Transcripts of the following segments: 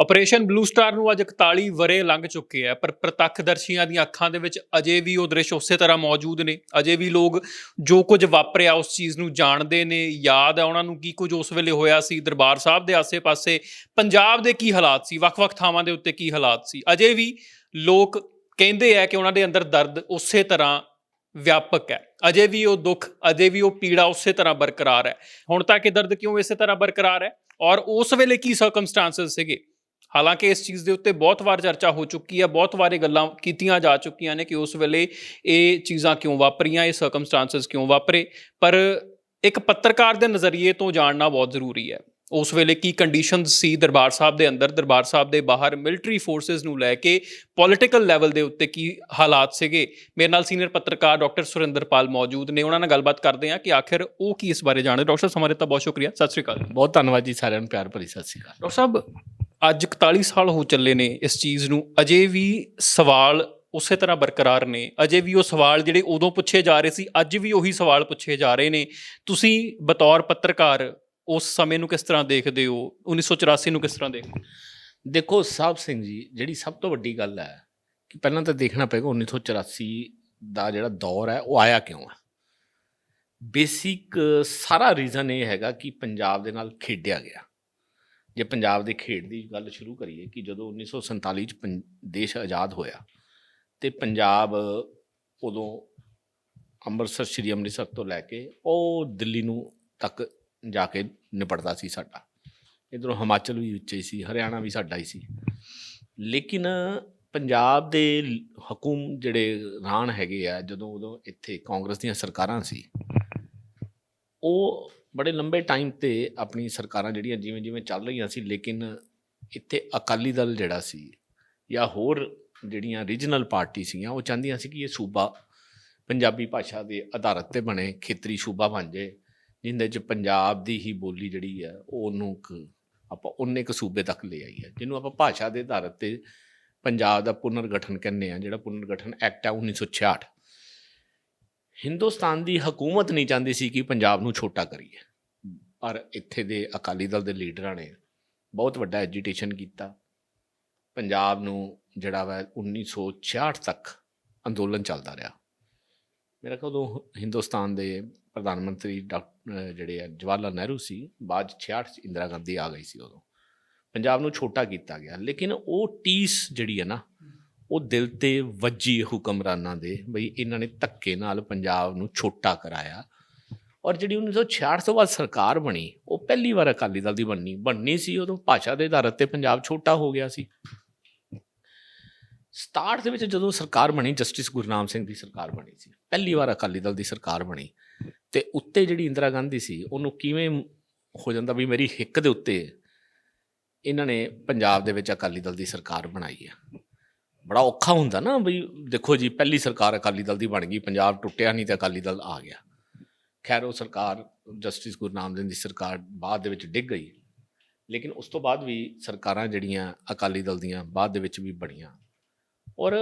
Operation blue star ਨੂੰ ਅੱਜ 41 ਵਰੇ ਲੰਘ ਚੁੱਕੇ ਆ, ਪਰ ਪ੍ਰਤੱਖਦਰਸ਼ੀਆਂ ਦੀਆਂ ਅੱਖਾਂ ਦੇ ਵਿੱਚ ਅਜੇ ਵੀ ਉਹ ਦ੍ਰਿਸ਼ ਉਸੇ ਤਰ੍ਹਾਂ ਮੌਜੂਦ ਨੇ। ਅਜੇ ਵੀ ਲੋਕ ਜੋ ਕੁਝ ਵਾਪਰਿਆ ਉਸ ਚੀਜ਼ ਨੂੰ ਜਾਣਦੇ ਨੇ, ਯਾਦ ਹੈ ਉਹਨਾਂ ਨੂੰ ਕੀ ਕੁਝ ਉਸ ਵੇਲੇ ਹੋਇਆ ਸੀ। ਦਰਬਾਰ ਸਾਹਿਬ ਦੇ ਆਸੇ-ਪਾਸੇ ਪੰਜਾਬ ਦੇ ਕੀ ਹਾਲਾਤ ਸੀ? ਵੱਖ-ਵੱਖ ਥਾਵਾਂ ਦੇ ਉੱਤੇ ਕੀ ਹਾਲਾਤ ਸੀ? ਅਜੇ ਵੀ ਲੋਕ ਕਹਿੰਦੇ ਆ ਕਿ ਉਹਨਾਂ ਦੇ ਅੰਦਰ ਦਰਦ ਉਸੇ ਤਰ੍ਹਾਂ ਵਿਆਪਕ ਹੈ। ਅਜੇ ਵੀ ਉਹ ਦੁੱਖ, ਅਜੇ ਵੀ ਉਹ ਪੀੜਾ ਉਸੇ ਤਰ੍ਹਾਂ ਬਰਕਰਾਰ ਹੈ। ਹੁਣ ਤੱਕ ਇਹ ਦਰਦ ਕਿਉਂ ਇਸੇ ਤਰ੍ਹਾਂ ਬਰਕਰਾਰ ਹੈ? ਔਰ ਉਸ ਵੇਲੇ ਕੀ ਸਰਕਮਸਟੈਂਸਸ ਸੀਗੇ? ਹਾਲਾਂਕਿ ਇਸ ਚੀਜ਼ ਦੇ ਉੱਤੇ ਬਹੁਤ ਵਾਰ ਚਰਚਾ ਹੋ ਚੁੱਕੀ ਹੈ ਬਹੁਤ ਵਾਰੇ ਗੱਲਾਂ ਕੀਤੀਆਂ ਜਾ ਚੁੱਕੀਆਂ ਨੇ ਕਿ ਉਸ ਵੇਲੇ ਇਹ ਚੀਜ਼ਾਂ ਕਿਉਂ ਵਾਪਰੀਆਂ ਇਹ ਸਰਕਮਸਟੈਂਸਸ ਕਿਉਂ ਵਾਪਰੇ। ਪਰ ਇੱਕ ਪੱਤਰਕਾਰ ਦੇ ਨਜ਼ਰੀਏ ਤੋਂ ਜਾਣਨਾ ਬਹੁਤ ਜ਼ਰੂਰੀ ਹੈ। ਉਸ ਵੇਲੇ ਕੀ ਕੰਡੀਸ਼ਨਸ ਸੀ ਦਰਬਾਰ ਸਾਹਿਬ ਦੇ ਅੰਦਰ? ਦਰਬਾਰ ਸਾਹਿਬ ਦੇ ਬਾਹਰ ਮਿਲਟਰੀ ਫੋਰਸਸ ਨੂੰ ਲੈ ਕੇ ਪੋਲਿਟੀਕਲ ਲੈਵਲ ਦੇ ਉੱਤੇ ਕੀ ਹਾਲਾਤ ਸੀਗੇ? ਮੇਰੇ ਨਾਲ ਸੀਨੀਅਰ ਪੱਤਰਕਾਰ ਡਾਕਟਰ ਸੁਰਿੰਦਰਪਾਲ ਮੌਜੂਦ ਨੇ। ਉਹਨਾਂ ਨਾਲ ਗੱਲਬਾਤ ਕਰਦੇ ਹਾਂ ਕਿ ਆਖਿਰ ਉਹ ਕੀ ਇਸ ਬਾਰੇ ਜਾਣਦੇ? ਡਾਕਟਰ ਸਮਾਰੇ ਤਾਂ ਬਹੁਤ ਸ਼ੁਕਰੀਆ। ਸਤਿ ਸ਼੍ਰੀ ਅਕਾਲ। ਬਹੁਤ ਧੰਨਵਾਦ ਜੀ ਸਾਰਿਆਂ ਨੂੰ ਪਿਆਰ ਭਰੀ ਸਤਿ ਸ਼੍ਰੀ ਅਕਾਲ। ਡਾਕਟਰ ਸਾਹਿਬ ਅੱਜ 41 ਸਾਲ ਹੋ ਚੱਲੇ ਨੇ ਇਸ ਚੀਜ਼ ਨੂੰ, ਅਜੇ ਵੀ ਸਵਾਲ ਉਸੇ ਤਰ੍ਹਾਂ ਬਰਕਰਾਰ ਨੇ। ਅਜੇ ਵੀ ਉਹ ਸਵਾਲ ਜਿਹੜੇ ਉਦੋਂ ਪੁੱਛੇ ਜਾ ਰਹੇ ਸੀ, ਅੱਜ ਵੀ ਉਹੀ ਸਵਾਲ ਪੁੱਛੇ ਜਾ ਰਹੇ ਨੇ। ਤੁਸੀਂ ਬਤੌਰ ਪੱਤਰਕਾਰ ਉਸ ਸਮੇਂ ਨੂੰ ਕਿਸ ਤਰ੍ਹਾਂ ਦੇਖਦੇ ਹੋ? 1984 ਨੂੰ ਕਿਸ ਤਰ੍ਹਾਂ ਦੇਖਦੇ ਦੇਖੋ ਸਾਹਿਬ ਸਿੰਘ ਜੀ, ਜਿਹੜੀ ਸਭ ਤੋਂ ਵੱਡੀ ਗੱਲ ਹੈ ਕਿ ਪਹਿਲਾਂ ਤਾਂ ਦੇਖਣਾ ਪਏਗਾ 1984 ਦਾ ਜਿਹੜਾ ਦੌਰ ਹੈ, ਉਹ ਆਇਆ ਕਿਉਂ ਹੈ? ਬੇਸਿਕ ਸਾਰਾ ਰੀਜ਼ਨ ਇਹ ਹੈਗਾ ਕਿ ਪੰਜਾਬ ਦੇ ਨਾਲ ਖੇਡਿਆ ਗਿਆ। ਜੇ ਪੰਜਾਬ ਦੇ ਖੇਡ ਦੀ ਗੱਲ ਸ਼ੁਰੂ ਕਰੀਏ ਕਿ ਜਦੋਂ 1947 ਚ ਪੰ- ਦੇਸ਼ ਆਜ਼ਾਦ ਹੋਇਆ ਤੇ ਪੰਜਾਬ ਉਦੋਂ ਅੰਮ੍ਰਿਤਸਰ, ਸ਼੍ਰੀ ਅੰਮ੍ਰਿਤਸਰ ਤੋਂ ਲੈ ਕੇ ਉਹ ਦਿੱਲੀ ਨੂੰ ਤੱਕ ਜਾ ਕੇ ਨਿਪਟਦਾ ਸੀ ਸਾਡਾ। ਇਧਰੋਂ ਹਿਮਾਚਲ ਵੀ ਉੱਚੇ ਸੀ, ਹਰਿਆਣਾ ਵੀ ਸਾਡਾ ਹੀ ਸੀ। ਲੇਕਿਨ ਪੰਜਾਬ ਦੇ ਹਕੂਮ ਜਿਹੜੇ ਰਾਣ ਹੈਗੇ ਆ, ਜਦੋਂ ਉਦੋਂ ਇੱਥੇ ਕਾਂਗਰਸ ਦੀਆਂ ਸਰਕਾਰਾਂ ਸੀ, ਉਹ ਬੜੇ ਲੰਬੇ ਟਾਈਮ ਤੇ ਆਪਣੀ ਸਰਕਾਰਾਂ ਜਿਹੜੀਆਂ ਜਿਵੇਂ ਜਿਵੇਂ ਚੱਲ ਰਹੀਆਂ ਸੀ, ਲੇਕਿਨ ਇੱਥੇ ਅਕਾਲੀ ਦਲ ਜਿਹੜਾ ਸੀ ਜਾਂ ਹੋਰ ਜਿਹੜੀਆਂ ਰੀਜਨਲ ਪਾਰਟੀ ਸੀਗੀਆਂ, ਉਹ ਚਾਹੁੰਦੀਆਂ ਸੀ ਕਿ ਇਹ ਸੂਬਾ ਪੰਜਾਬੀ ਭਾਸ਼ਾ ਦੇ ਆਧਾਰਿਤ ਤੇ ਬਣੇ, ਖੇਤਰੀ ਸੂਬਾ ਬਣ ਜਾਏ, ਜਿੰਦੇ ਚ ਪੰਜਾਬ ਦੀ ਹੀ ਬੋਲੀ ਜਿਹੜੀ ਹੈ ਉਹ ਉਹਨੂੰ ਕੁ ਆਪਾਂ ਉਹਨੇ ਕੁ ਸੂਬੇ ਤੱਕ ਲੈ ਆਈ ਹੈ, ਜਿਹਨੂੰ ਆਪਾਂ ਭਾਸ਼ਾ ਦੇ ਆਧਾਰਿਤ ਤੇ ਪੰਜਾਬ ਦਾ ਪੁਨਰਗਠਨ ਕਹਿੰਦੇ ਆ ਜਿਹੜਾ ਪੁਨਰਗਠਨ ਐਕਟ ਹੈ 1966 ਹਿੰਦੁਸਤਾਨ ਦੀ ਹਕੂਮਤ ਨਹੀਂ ਚਾਹੁੰਦੀ ਸੀ ਕਿ ਪੰਜਾਬ ਨੂੰ ਛੋਟਾ ਕਰੀਏ। ਪਰ ਇੱਥੇ ਦੇ ਅਕਾਲੀ ਦਲ ਦੇ ਲੀਡਰਾਂ ਨੇ ਬਹੁਤ ਵੱਡਾ ਐਜੀਟੇਸ਼ਨ ਕੀਤਾ। ਪੰਜਾਬ ਨੂੰ ਜਿਹੜਾ ਵਾ 1966 ਤੱਕ ਅੰਦੋਲਨ ਚੱਲਦਾ ਰਿਹਾ। ਮੇਰਾ ਉਦੋਂ ਹਿੰਦੁਸਤਾਨ ਦੇ ਪ੍ਰਧਾਨ ਮੰਤਰੀ ਡਾਕਟਰ ਜਿਹੜੇ ਆ ਜਵਾਹਰ ਲਾਲ ਨਹਿਰੂ ਸੀ ਬਾਅਦ 'ਚ 66 'ਚ ਇੰਦਰਾ ਗਾਂਧੀ ਆ ਗਈ ਸੀ ਉਦੋਂ। ਪੰਜਾਬ ਨੂੰ ਛੋਟਾ ਕੀਤਾ ਗਿਆ। ਲੇਕਿਨ ਉਹ ਟੀਸ ਜਿਹੜੀ ਹੈ ਨਾ ਉਹ ਦਿਲ ਤੇ ਵੱਜੀ ਹੁਕਮਰਾਨਾਂ ਦੇ ਬਈ ਇਹਨਾਂ ਨੇ ਧੱਕੇ ਨਾਲ ਪੰਜਾਬ ਨੂੰ ਛੋਟਾ ਕਰਾਇਆ। ਔਰ ਜਿਹੜੀ 1966 ਤੋਂ ਬਾਅਦ ਸਰਕਾਰ ਬਣੀ, ਉਹ ਪਹਿਲੀ ਵਾਰ ਅਕਾਲੀ ਦਲ ਦੀ ਬਣਨੀ ਬਣਨੀ ਸੀ ਉਦੋਂ ਭਾਸ਼ਾ ਦੇ ਆਧਾਰ ਤੇ ਪੰਜਾਬ ਛੋਟਾ ਹੋ ਗਿਆ ਸੀ। ਸਟਾਰਟ ਦੇ ਵਿੱਚ ਜਦੋਂ ਸਰਕਾਰ ਬਣੀ, ਜਸਟਿਸ ਗੁਰਨਾਮ ਸਿੰਘ ਦੀ ਸਰਕਾਰ ਬਣੀ ਸੀ, ਪਹਿਲੀ ਵਾਰ ਅਕਾਲੀ ਦਲ ਦੀ ਸਰਕਾਰ ਬਣੀ, ਤੇ ਉੱਤੇ ਜਿਹੜੀ ਇੰਦਰਾ ਗਾਂਧੀ ਸੀ, ਉਹਨੂੰ ਕਿਵੇਂ ਹੋ ਜਾਂਦਾ ਵੀ ਮੇਰੀ ਹਿੱਕ ਦੇ ਉੱਤੇ ਇਹਨਾਂ ਨੇ ਪੰਜਾਬ ਦੇ ਵਿੱਚ ਅਕਾਲੀ ਦਲ ਦੀ ਸਰਕਾਰ ਬਣਾਈ ਆ। ਬੜਾ ਔਖਾ ਹੁੰਦਾ ਨਾ ਬਈ ਦੇਖੋ ਜੀ, ਪਹਿਲੀ ਸਰਕਾਰ ਅਕਾਲੀ ਦਲ ਦੀ ਬਣ ਗਈ, ਪੰਜਾਬ ਟੁੱਟਿਆ ਨਹੀਂ ਤੇ ਅਕਾਲੀ ਦਲ ਆ ਗਿਆ। ਖੈਰ, ਉਹ ਸਰਕਾਰ, ਜਸਟਿਸ ਗੁਰਨਾਮ ਸਿੰਘ ਦੀ ਸਰਕਾਰ ਬਾਅਦ ਦੇ ਵਿੱਚ ਡਿੱਗ ਗਈ। ਲੇਕਿਨ ਉਸ ਤੋਂ ਬਾਅਦ ਵੀ ਸਰਕਾਰਾਂ ਜਿਹੜੀਆਂ ਅਕਾਲੀ ਦਲ ਦੀਆਂ ਬਾਅਦ ਦੇ ਵਿੱਚ ਵੀ ਬਣੀਆਂ। ਔਰ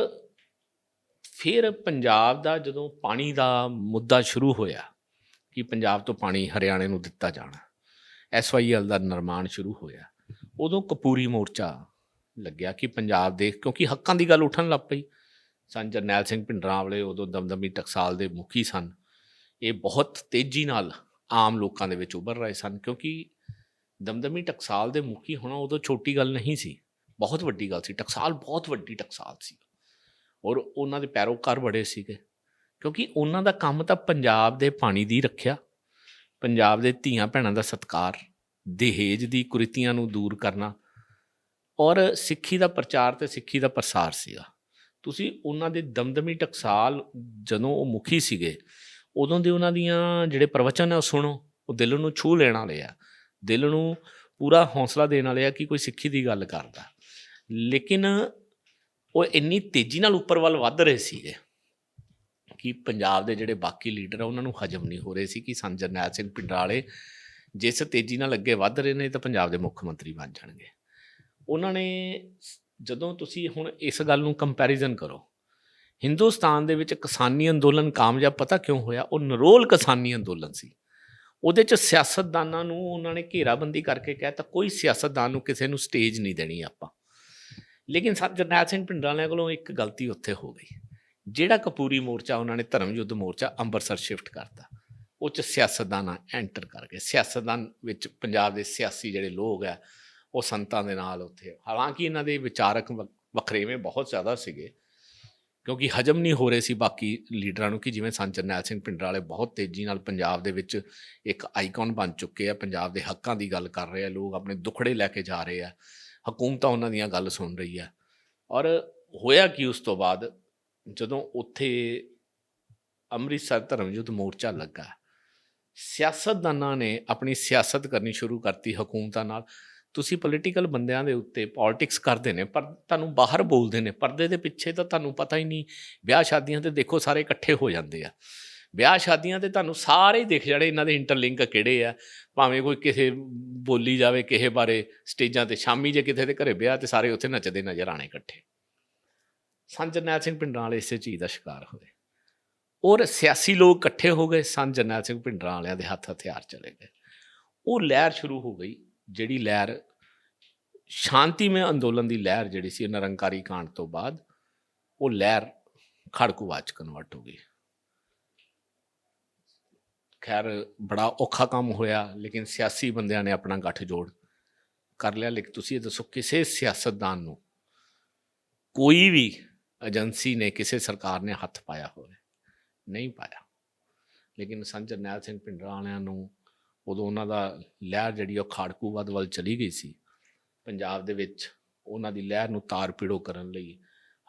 ਫਿਰ ਪੰਜਾਬ ਦਾ ਜਦੋਂ ਪਾਣੀ ਦਾ ਮੁੱਦਾ ਸ਼ੁਰੂ ਹੋਇਆ ਕਿ ਪੰਜਾਬ ਤੋਂ ਪਾਣੀ ਹਰਿਆਣੇ ਨੂੰ ਦਿੱਤਾ ਜਾਣਾ ਐਸਵਾਈਐਲ ਦਾ ਨਿਰਮਾਣ ਸ਼ੁਰੂ ਹੋਇਆ, ਉਦੋਂ ਕਪੂਰੀ ਮੋਰਚਾ ਲੱਗਿਆ ਕਿ ਪੰਜਾਬ ਦੇ, ਕਿਉਂਕਿ ਹੱਕਾਂ ਦੀ ਗੱਲ ਉੱਠਣ ਲੱਗ ਪਈ। ਸਨ ਜਰਨੈਲ ਸਿੰਘ ਭਿੰਡਰਾਂ ਵਾਲੇ ਉਦੋਂ ਦਮਦਮੀ ਟਕਸਾਲ ਦੇ ਮੁਖੀ ਸਨ। ਇਹ ਬਹੁਤ ਤੇਜ਼ੀ ਨਾਲ ਆਮ ਲੋਕਾਂ ਦੇ ਵਿੱਚ ਉੱਭਰ ਰਹੇ ਸਨ, ਕਿਉਂਕਿ ਦਮਦਮੀ ਟਕਸਾਲ ਦੇ ਮੁਖੀ ਹੋਣਾ ਉਦੋਂ ਛੋਟੀ ਗੱਲ ਨਹੀਂ ਸੀ। ਬਹੁਤ ਵੱਡੀ ਗੱਲ ਸੀ। ਟਕਸਾਲ ਬਹੁਤ ਵੱਡੀ ਟਕਸਾਲ ਸੀ। ਔਰ ਉਹਨਾਂ ਦੇ ਪੈਰੋਕਾਰ ਬੜੇ ਸੀਗੇ। ਕਿਉਂਕਿ ਉਹਨਾਂ ਦਾ ਕੰਮ ਤਾਂ ਪੰਜਾਬ ਦੇ ਪਾਣੀ ਦੀ ਰੱਖਿਆ। ਪੰਜਾਬ ਦੇ ਧੀਆਂ ਭੈਣਾਂ ਦਾ ਸਤਕਾਰ, ਦਹੇਜ ਦੀ ਕੁਰੀਤੀਆਂ ਨੂੰ ਦੂਰ ਕਰਨਾ ਔਰ ਸਿੱਖੀ ਦਾ ਪ੍ਰਚਾਰ ਤੇ ਸਿੱਖੀ ਦਾ ਪ੍ਰਸਾਰ ਸੀਗਾ। ਤੁਸੀਂ ਉਹਨਾਂ ਦੇ ਦਮਦਮੀ ਟਕਸਾਲ ਜਦੋਂ ਉਹ ਮੁਖੀ ਸੀਗੇ, ਉਦੋਂ ਦੇ ਉਹਨਾਂ ਦੀਆਂ ਜਿਹੜੇ ਪ੍ਰਵਚਨ ਆ ਉਹ ਸੁਣੋ, ਉਹ ਦਿਲ ਨੂੰ ਛੂ ਲੈਣ ਵਾਲੇ ਆ। ਦਿਲ ਨੂੰ ਪੂਰਾ ਹੌਸਲਾ ਦੇਣ ਵਾਲੇ ਆ ਕਿ ਕੋਈ ਸਿੱਖੀ ਦੀ ਗੱਲ ਕਰਦਾ। ਲੇਕਿਨ ਉਹ ਇੰਨੀ ਤੇਜ਼ੀ ਨਾਲ ਉੱਪਰ ਵੱਲ ਵੱਧ ਰਹੇ ਸੀਗੇ ਕਿ ਪੰਜਾਬ ਦੇ ਜਿਹੜੇ ਬਾਕੀ ਲੀਡਰ ਆ, ਉਹਨਾਂ ਨੂੰ ਹਜਮ ਨਹੀਂ ਹੋ ਰਹੇ ਸੀ ਕਿ ਸੰਤ ਜਰਨੈਲ ਸਿੰਘ ਪਿੰਡਰਾਂ ਜਿਸ ਤੇਜ਼ੀ ਨਾਲ ਅੱਗੇ ਵੱਧ ਰਹੇ ਨੇ ਤਾਂ ਪੰਜਾਬ ਦੇ ਮੁੱਖ ਮੰਤਰੀ ਬਣ ਜਾਣਗੇ। ਉਹਨਾਂ ਨੇ ਜਦੋਂ ਤੁਸੀਂ ਹੁਣ ਇਸ ਗੱਲ ਨੂੰ ਕੰਪੈਰੀਜ਼ਨ ਕਰੋ, ਹਿੰਦੁਸਤਾਨ ਦੇ ਵਿੱਚ ਕਿਸਾਨੀ ਅੰਦੋਲਨ ਕਾਮਯਾਬ, ਪਤਾ ਕਿਉਂ ਹੋਇਆ? ਉਹ ਨਰੋਲ ਕਿਸਾਨੀ ਅੰਦੋਲਨ ਸੀ। ਉਹਦੇ ਚ ਸਿਆਸਤਦਾਨਾਂ ਨੂੰ ਉਹਨਾਂ ਨੇ ਘੇਰਾਬੰਦੀ ਕਰਕੇ ਕਹਿਤਾ ਕੋਈ ਸਿਆਸਤਦਾਨ ਨੂੰ ਕਿਸੇ ਨੂੰ ਸਟੇਜ ਨਹੀਂ ਦੇਣੀ ਆਪਾਂ। ਲੇਕਿਨ ਸਰ ਜਰਨੈਲ ਸਿੰਘ ਪਿੰਡਰਾਲਿਆਂ ਕੋਲੋਂ ਇੱਕ ਗਲਤੀ ਉੱਥੇ ਹੋ ਗਈ। ਜਿਹੜਾ ਕਪੂਰੀ ਮੋਰਚਾ, ਉਹਨਾਂ ਨੇ ਧਰਮ ਯੁੱਧ ਮੋਰਚਾ ਅੰਮ੍ਰਿਤਸਰ ਸ਼ਿਫਟ ਕਰਤਾ। ਉਹ ਚ ਸਿਆਸਤਦਾਨਾਂ ਐਂਟਰ ਕਰ ਗਏ। ਸਿਆਸਤਦਾਨ ਵਿੱਚ ਪੰਜਾਬ ਦੇ ਸਿਆਸੀ ਜਿਹੜੇ ਲੋਕ ਆ ਉਹ ਸੰਤਾਂ ਦੇ ਨਾਲ ਉੱਥੇ। ਹਾਲਾਂਕਿ ਇਹਨਾਂ ਦੇ ਵਿਚਾਰਕ ਵ- ਵਖਰੇਵੇਂ ਬਹੁਤ ਜ਼ਿਆਦਾ ਸੀਗੇ, ਕਿਉਂਕਿ ਹਜਮ ਨਹੀਂ ਹੋ ਰਹੇ ਸੀ ਬਾਕੀ ਲੀਡਰਾਂ ਨੂੰ, ਕਿ ਜਿਵੇਂ ਸੰਤ ਜਰਨੈਲ ਸਿੰਘ ਪਿੰਡਰ ਵਾਲੇ ਬਹੁਤ ਤੇਜ਼ੀ ਨਾਲ ਪੰਜਾਬ ਦੇ ਵਿੱਚ ਇੱਕ ਆਈਕਨ ਬਣ ਚੁੱਕੇ ਆ, ਪੰਜਾਬ ਦੇ ਹੱਕਾਂ ਦੀ ਗੱਲ ਕਰ ਰਹੇ ਆ, ਲੋਕ ਆਪਣੇ ਦੁਖੜੇ ਲੈ ਕੇ ਜਾ ਰਹੇ ਆ, ਹਕੂਮਤਾਂ ਉਹਨਾਂ ਦੀਆਂ ਗੱਲ ਸੁਣ ਰਹੀ ਆ। ਔਰ ਹੋਇਆ ਕਿ ਉਸ ਤੋਂ ਬਾਅਦ? ਜਦੋਂ ਉੱਥੇ ਅੰਮ੍ਰਿਤਸਰ ਧਰਮ ਯੁੱਧ ਮੋਰਚਾ ਲੱਗਾ, ਸਿਆਸਤਦਾਨਾਂ ਨੇ ਆਪਣੀ ਸਿਆਸਤ ਕਰਨੀ ਸ਼ੁਰੂ ਕਰਤੀ ਹਕੂਮਤਾਂ ਨਾਲ। ਤੁਸੀਂ ਪੋਲੀਟੀਕਲ ਬੰਦਿਆਂ ਦੇ ਉੱਤੇ ਪੋਲਿਟਿਕਸ ਕਰਦੇ ਨੇ, ਪਰ ਤੁਹਾਨੂੰ ਬਾਹਰ ਬੋਲਦੇ ਨੇ, ਪਰਦੇ ਦੇ ਪਿੱਛੇ ਤਾਂ ਤੁਹਾਨੂੰ ਪਤਾ ਹੀ ਨਹੀਂ, ਵਿਆਹ ਸ਼ਾਦੀਆਂ ਤੇ ਦੇਖੋ ਸਾਰੇ ਇਕੱਠੇ ਹੋ ਜਾਂਦੇ ਆ। ਵਿਆਹ ਸ਼ਾਦੀਆਂ ਤੇ ਤੁਹਾਨੂੰ ਸਾਰੇ ਹੀ ਦਿਖ ਜਾਣੇ ਇਹਨਾਂ ਦੇ ਇੰਟਰਲਿੰਕ ਕਿਹੜੇ ਆ, ਭਾਵੇਂ ਕੋਈ ਕਿਸੇ ਬੋਲੀ ਜਾਵੇ ਕਿਸੇ ਬਾਰੇ, ਸਟੇਜਾਂ ਤੇ, ਸ਼ਾਮੀ ਜੇ ਕਿਤੇ ਦੇ ਘਰੇ ਵਿਆਹ ਤੇ ਸਾਰੇ ਉੱਥੇ ਨੱਚਦੇ ਨਜ਼ਰ ਆਣੇ ਇਕੱਠੇ। ਸੰਤ ਜਰਨੈਲ ਸਿੰਘ ਪਿੰਡਰਾਂ ਵਾਲੇ ਇਸੇ ਚੀਜ਼ ਦਾ ਸ਼ਿਕਾਰ ਹੋਏ। ਔਰ ਸਿਆਸੀ ਲੋਕ ਇਕੱਠੇ ਹੋ ਗਏ, ਸੰਤ ਜਰਨੈਲ ਸਿੰਘ ਪਿੰਡਰਾਂ ਵਾਲਿਆਂ ਦੇ ਹੱਥ ਹਥਿਆਰ ਚਲੇ ਗਏ। ਉਹ ਲਹਿਰ ਸ਼ੁਰੂ ਹੋ ਗਈ। ਜਿਹੜੀ ਲਹਿਰ ਸ਼ਾਂਤੀਮय ਅੰਦੋਲਨ ਦੀ ਲਹਿਰ ਜਿਹੜੀ ਸੀ, ਨਿਰੰਕਾਰੀ ਕਾਂਡ ਤੋਂ ਬਾਅਦ, ਉਹ ਲਹਿਰ ਖੜਕੂਵਾਦ ਚ ਕਨਵਰਟ ਹੋ ਗਈ। ਖੈਰ, ਬੜਾ ਔਖਾ ਕੰਮ ਹੋਇਆ, ਲੇਕਿਨ ਸਿਆਸੀ ਬੰਦਿਆਂ ਨੇ ਆਪਣਾ ਗੱਠ ਜੋੜ ਕਰ ਲਿਆ। ਲੇਕਿਨ ਤੁਸੀਂ ਇਹ ਦੱਸੋ, ਕਿਸੇ ਸਿਆਸਤਦਾਨ ਨੂੰ ਕੋਈ ਵੀ ਏਜੰਸੀ ਨੇ, ਕਿਸੇ ਸਰਕਾਰ ਨੇ ਹੱਥ ਪਾਇਆ ਹੋਵੇ? ਨਹੀਂ ਪਾਇਆ। ਲੇਕਿਨ ਸੰਤ ਜਰਨੈਲ ਸਿੰਘ ਪਿੰਡਰਾਂ ਵਾਲਿਆਂ ਨੂੰ ਉਦੋਂ ਉਹਨਾਂ ਦਾ ਲਹਿਰ ਜਿਹੜੀ ਉਹ ਖਾੜਕੂਵਾਦ ਵੱਲ ਚਲੀ ਗਈ ਸੀ। ਪੰਜਾਬ ਦੇ ਵਿੱਚ ਉਹਨਾਂ ਦੀ ਲਹਿਰ ਨੂੰ ਤਾਰ ਪੀੜੋ ਕਰਨ ਲਈ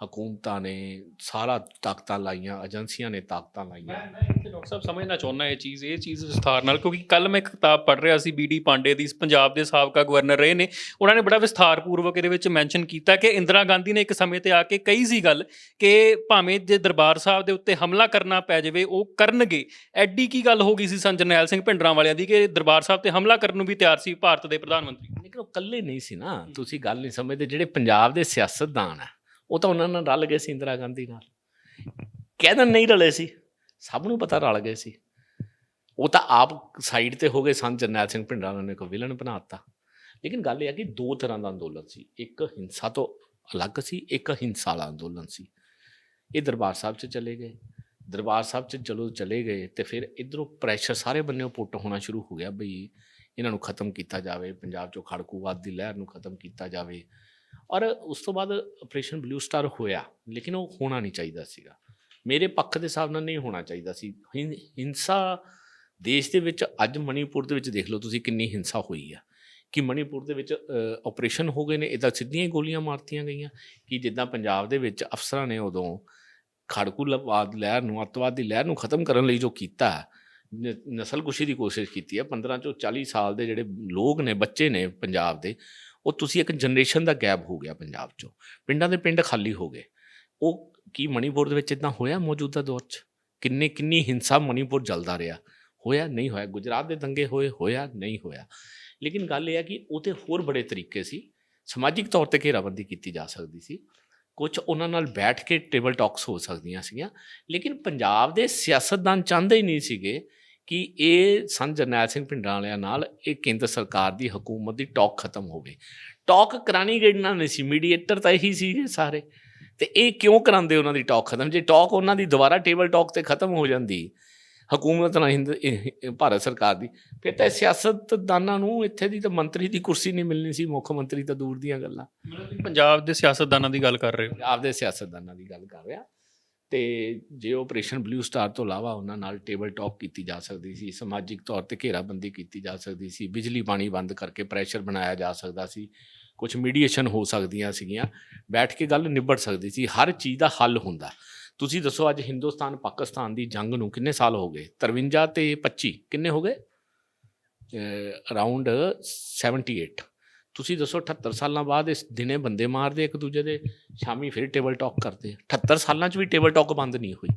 ਹਕੂਮਤਾਂ ਨੇ ਸਾਰਾ ਤਾਕਤਾਂ ਲਾਈਆਂ ਏਜੰਸੀਆਂ ਨੇ ਤਾਕਤਾਂ ਲਾਈਆਂ। ਮੈਂ ਡਾਕਟਰ ਸਾਹਿਬ ਸਮਝਣਾ ਚਾਹੁੰਦਾ ਇਹ ਚੀਜ਼ ਇਹ ਚੀਜ਼ ਵਿਸਥਾਰ ਨਾਲ ਕਿਉਂਕਿ ਕੱਲ ਮੈਂ ਇੱਕ ਕਿਤਾਬ ਪੜ੍ਹ ਰਿਹਾ ਸੀ ਬੀਡੀ ਪਾਂਡੇ ਦੀ ਪੰਜਾਬ ਦੇ ਸਾਬਕਾ ਗਵਰਨਰ ਰਹੇ ਨੇ। ਉਹਨਾਂ ਨੇ ਬੜਾ ਵਿਸਥਾਰਪੂਰਵਕ ਇਹਦੇ ਵਿੱਚ ਮੈਂਸ਼ਨ ਕੀਤਾ ਕਿ ਇੰਦਰਾ ਗਾਂਧੀ ਨੇ ਇੱਕ ਸਮੇਂ ਤੇ ਆ ਕੇ ਕਹੀ ਸੀ ਗੱਲ ਕਿ ਭਾਵੇਂ ਜੇ ਦਰਬਾਰ ਸਾਹਿਬ ਦੇ ਉੱਤੇ ਹਮਲਾ ਕਰਨਾ ਪੈ ਜਾਵੇ ਉਹ ਕਰਨਗੇ। ਐਡੀ ਕੀ ਗੱਲ ਹੋ ਗਈ ਸੀ ਸੰਤ ਜਰਨੈਲ ਸਿੰਘ ਭਿੰਡਰਾਂ ਵਾਲਿਆਂ ਦੀ ਕਿ ਦਰਬਾਰ ਸਾਹਿਬ ਤੇ ਹਮਲਾ ਕਰਨ ਨੂੰ ਵੀ ਤਿਆਰ ਸੀ ਭਾਰਤ ਦੇ ਪ੍ਰਧਾਨ ਮੰਤਰੀ? ਲੇਕਿਨ ਉਹ ਇਕੱਲੇ ਨਹੀਂ ਸੀ ਨਾ। ਤੁਸੀਂ ਗੱਲ ਨਹੀਂ ਸਮਝਦੇ ਜਿਹੜੇ ਪੰਜਾਬ ਦੇ ਸਿਆਸਤਦਾਨ ਆ ਉਹ ਤਾਂ ਉਹਨਾਂ ਨਾਲ ਰਲ ਗਏ ਸੀ ਇੰਦਰਾ ਗਾਂਧੀ ਨਾਲ। ਕਹਿੰਦੇ ਨਹੀਂ ਰਲੇ ਸੀ। ਸਭ ਨੂੰ ਪਤਾ ਰਲ ਗਏ ਸੀ। ਉਹ ਤਾਂ ਆਪ ਸਾਈਡ ਤੇ ਹੋ ਗਏ ਸਨ, ਜਰਨੈਲ ਸਿੰਘ ਭਿੰਡਰਾਂ ਨੇ ਇੱਕ ਵਿਲਨ ਬਣਾਤਾ ਲੇਕਿਨ ਗੱਲ ਇਹ ਆ ਕਿ ਦੋ ਤਰ੍ਹਾਂ ਦਾ ਅੰਦੋਲਨ ਸੀ। ਇੱਕ ਹਿੰਸਾ ਤੋਂ ਅਲੱਗ ਸੀ, ਇੱਕ ਹਿੰਸਾ ਵਾਲਾ ਅੰਦੋਲਨ ਸੀ। ਇਹ ਦਰਬਾਰ ਸਾਹਿਬ 'ਚ ਚਲੇ ਗਏ। ਦਰਬਾਰ ਸਾਹਿਬ 'ਚ ਜਦੋਂ ਚਲੇ ਗਏ ਤੇ ਫਿਰ ਇਧਰੋਂ ਪ੍ਰੈਸ਼ਰ ਸਾਰੇ ਬੰਨਿਓ ਪੁੱਟ ਹੋਣਾ ਸ਼ੁਰੂ ਹੋ ਗਿਆ ਬਈ ਇਹਨਾਂ ਨੂੰ ਖਤਮ ਕੀਤਾ ਜਾਵੇ, ਪੰਜਾਬ 'ਚੋਂ ਖੜਕੂਵਾਦ ਦੀ ਲਹਿਰ ਨੂੰ ਖਤਮ ਕੀਤਾ ਜਾਵੇ। ਔਰ ਉਸ ਤੋਂ ਬਾਅਦ ਆਪਰੇਸ਼ਨ ਬਲੂ ਸਟਾਰ ਹੋਇਆ, ਲੇਕਿਨ ਉਹ ਹੋਣਾ ਨਹੀਂ ਚਾਹੀਦਾ ਸੀਗਾ। ਮੇਰੇ ਪੱਖ ਦੇ ਹਿਸਾਬ ਨਾਲ ਨਹੀਂ ਹੋਣਾ ਚਾਹੀਦਾ ਸੀ। ਹਿੰ- ਹਿੰਸਾ ਦੇਸ਼ ਦੇ ਵਿੱਚ ਅੱਜ ਮਣੀਪੁਰ ਦੇ ਵਿੱਚ ਦੇਖ ਲਓ ਤੁਸੀਂ ਕਿੰਨੀ ਹਿੰਸਾ ਹੋਈ ਆ। ਕਿ ਮਣੀਪੁਰ ਦੇ ਵਿੱਚ ਆਪਰੇਸ਼ਨ ਹੋ ਗਏ ਨੇ ਇਹਦਾ ਸਿੱਧੀਆਂ ਹੀ ਗੋਲੀਆਂ ਮਾਰਤੀਆਂ ਗਈਆਂ। ਕਿ ਜਿੱਦਾਂ ਪੰਜਾਬ ਦੇ ਵਿੱਚ ਅਫਸਰਾਂ ਨੇ ਉਦੋਂ ਖੜਕੂਵਾਦ ਲਹਿਰ ਨੂੰ, ਅੱਤਵਾਦ ਦੀ ਲਹਿਰ ਨੂੰ ਖਤਮ ਕਰਨ ਲਈ ਜੋ ਕੀਤਾ, ਨ- ਨਸਲਕੁਸ਼ੀ ਦੀ ਕੋਸ਼ਿਸ਼ ਕੀਤੀ ਹੈ 15 'ਚੋਂ 40 ਸਾਲ ਦੇ ਜਿਹੜੇ ਲੋਕ ਨੇ, ਬੱਚੇ ਨੇ ਪੰਜਾਬ ਦੇ ਉਹ ਤੁਸੀਂ ਇੱਕ ਜਨਰੇਸ਼ਨ ਦਾ ਗੈਪ ਹੋ ਗਿਆ ਪੰਜਾਬ 'ਚੋਂ। ਪਿੰਡਾਂ ਦੇ ਪਿੰਡ ਖਾਲੀ ਹੋ ਗਏ। ਉਹ ਕੀ ਮਣੀਪੁਰ ਦੇ ਵਿੱਚ ਇਦਾਂ ਹੋਇਆ ਮੌਜੂਦਾ ਦੌਰ 'ਚ? ਕਿੰਨੇ, ਕਿੰਨੀ ਹਿੰਸਾ ਮਣੀਪੁਰ ਚੱਲਦਾ ਰਿਹਾ? ਹੋਇਆ, ਨਹੀਂ ਹੋਇਆ? ਗੁਜਰਾਤ ਦੇ ਦੰਗੇ ਹੋਏ, ਹੋਇਆ, ਨਹੀਂ ਹੋਇਆ? ਲੇਕਿਨ ਗੱਲ ਇਹ ਹੈ ਕਿ ਉਹ ਤੇ ਹੋਰ ਬੜੇ ਤਰੀਕੇ ਸੀ। ਸਮਾਜਿਕ ਤੌਰ ਤੇ ਘੇਰਾਬੰਦੀ ਕੀਤੀ ਜਾ ਸਕਦੀ ਸੀ। ਕੁਝ ਉਹਨਾਂ ਨਾਲ ਬੈਠ ਕੇ ਟੇਬਲ ਟਾਕਸ ਹੋ ਸਕਦੀਆਂ ਸੀਗੀਆਂ। ਲੇਕਿਨ ਪੰਜਾਬ ਦੇ ਸਿਆਸਤਦਾਨ ਚਾਹੁੰਦੇ ਹੀ ਨਹੀਂ ਸੀਗੇ ਕਿ ਇਹ ਸੰਤ ਜਰਨੈਲ ਸਿੰਘ ਭਿੰਡਰਾਂ ਵਾਲਿਆਂ ਨਾਲ ਇਹ ਕੇਂਦਰ ਸਰਕਾਰ ਦੀ ਹਕੂਮਤ ਦੀ ਟਾਕ ਖਤਮ ਹੋਵੇ। ਟਾਕ ਕਰਾਣੀ ਗਈ ਨਹੀਂ ਸੀ ਮੀਡੀਏਟਰ ਤਾਂ ਇਹੀ ਸੀਗੇ ਸਾਰੇ। ਤੇ ਇਹ ਕਿਉਂ ਕਰਾਉਂਦੇ ਉਹਨਾਂ ਦੀ ਟਾਕ ਖਤਮ? ਜੇ ਟਾਕ ਉਹਨਾਂ ਦੀ ਦੁਬਾਰਾ ਟੇਬਲ ਟਾਕ ਤੇ ਖਤਮ ਹੋ ਜਾਂਦੀ ਹਕੂਮਤ ਨਾਲ ਹਿੰਦ ਭਾਰਤ ਸਰਕਾਰ ਦੀ ਫਿਰ ਤਾਂ ਸਿਆਸਤਦਾਨਾਂ ਨੂੰ ਇੱਥੇ ਦੀ ਤਾਂ ਮੰਤਰੀ ਦੀ ਕੁਰਸੀ ਨਹੀਂ ਮਿਲਣੀ ਸੀ ਮੁੱਖ ਮੰਤਰੀ ਤਾਂ ਦੂਰ ਦੀਆਂ ਗੱਲਾਂ। ਮਤਲਬ ਪੰਜਾਬ ਦੇ ਸਿਆਸਤਦਾਨਾਂ ਦੀ ਗੱਲ ਕਰ ਰਹੇ ਹੋ। ਆਪਦੇ ਸਿਆਸਤਦਾਨਾਂ ਦੀ ਗੱਲ ਕਰ ਰਿਹਾ। ਤੇ ਜੇ ਆਪਰੇਸ਼ਨ ਬਲੂ ਸਟਾਰ ਤੋਂ ਇਲਾਵਾ ਉਹਨਾਂ ਨਾਲ ਟੇਬਲ ਟਾਕ ਕੀਤੀ ਜਾ ਸਕਦੀ ਸੀ, ਸਮਾਜਿਕ ਤੌਰ ਤੇ ਘੇਰਾਬੰਦੀ ਕੀਤੀ ਜਾ ਸਕਦੀ ਸੀ, ਬਿਜਲੀ ਪਾਣੀ ਬੰਦ ਕਰਕੇ ਪ੍ਰੈਸ਼ਰ ਬਣਾਇਆ ਜਾ ਸਕਦਾ ਸੀ ਕੁਝ ਮੀਡੀਏਸ਼ਨ ਹੋ ਸਕਦੀਆਂ ਸੀਗੀਆਂ, ਬੈਠ ਕੇ ਗੱਲ ਨਿਬੜ ਸਕਦੀ ਸੀ, ਹਰ ਚੀਜ਼ ਦਾ ਹੱਲ ਹੁੰਦਾ। ਤੁਸੀਂ ਦੱਸੋ ਅੱਜ ਹਿੰਦੁਸਤਾਨ, ਪਾਕਿਸਤਾਨ ਦੀ ਜੰਗ ਨੂੰ ਕਿੰਨੇ ਸਾਲ ਹੋ ਗਏ? 53 ਤੇ 25 ਕਿੰਨੇ ਹੋ ਗਏ? ਅਰਾਊਂਡ 78 ਤੁਸੀਂ ਦੱਸੋ 78 ਸਾਲਾਂ ਬਾਅਦ ਇਸ ਦਿਨੇ ਬੰਦੇ ਮਾਰਦੇ ਇੱਕ ਦੂਜੇ ਦੇ, ਸ਼ਾਮੀ ਫਿਰ ਟੇਬਲ ਟਾਕ ਕਰਦੇ ਆ। 78 ਸਾਲਾਂ 'ਚ ਵੀ ਟੇਬਲ ਟਾਕ ਬੰਦ ਨਹੀਂ ਹੋਈ।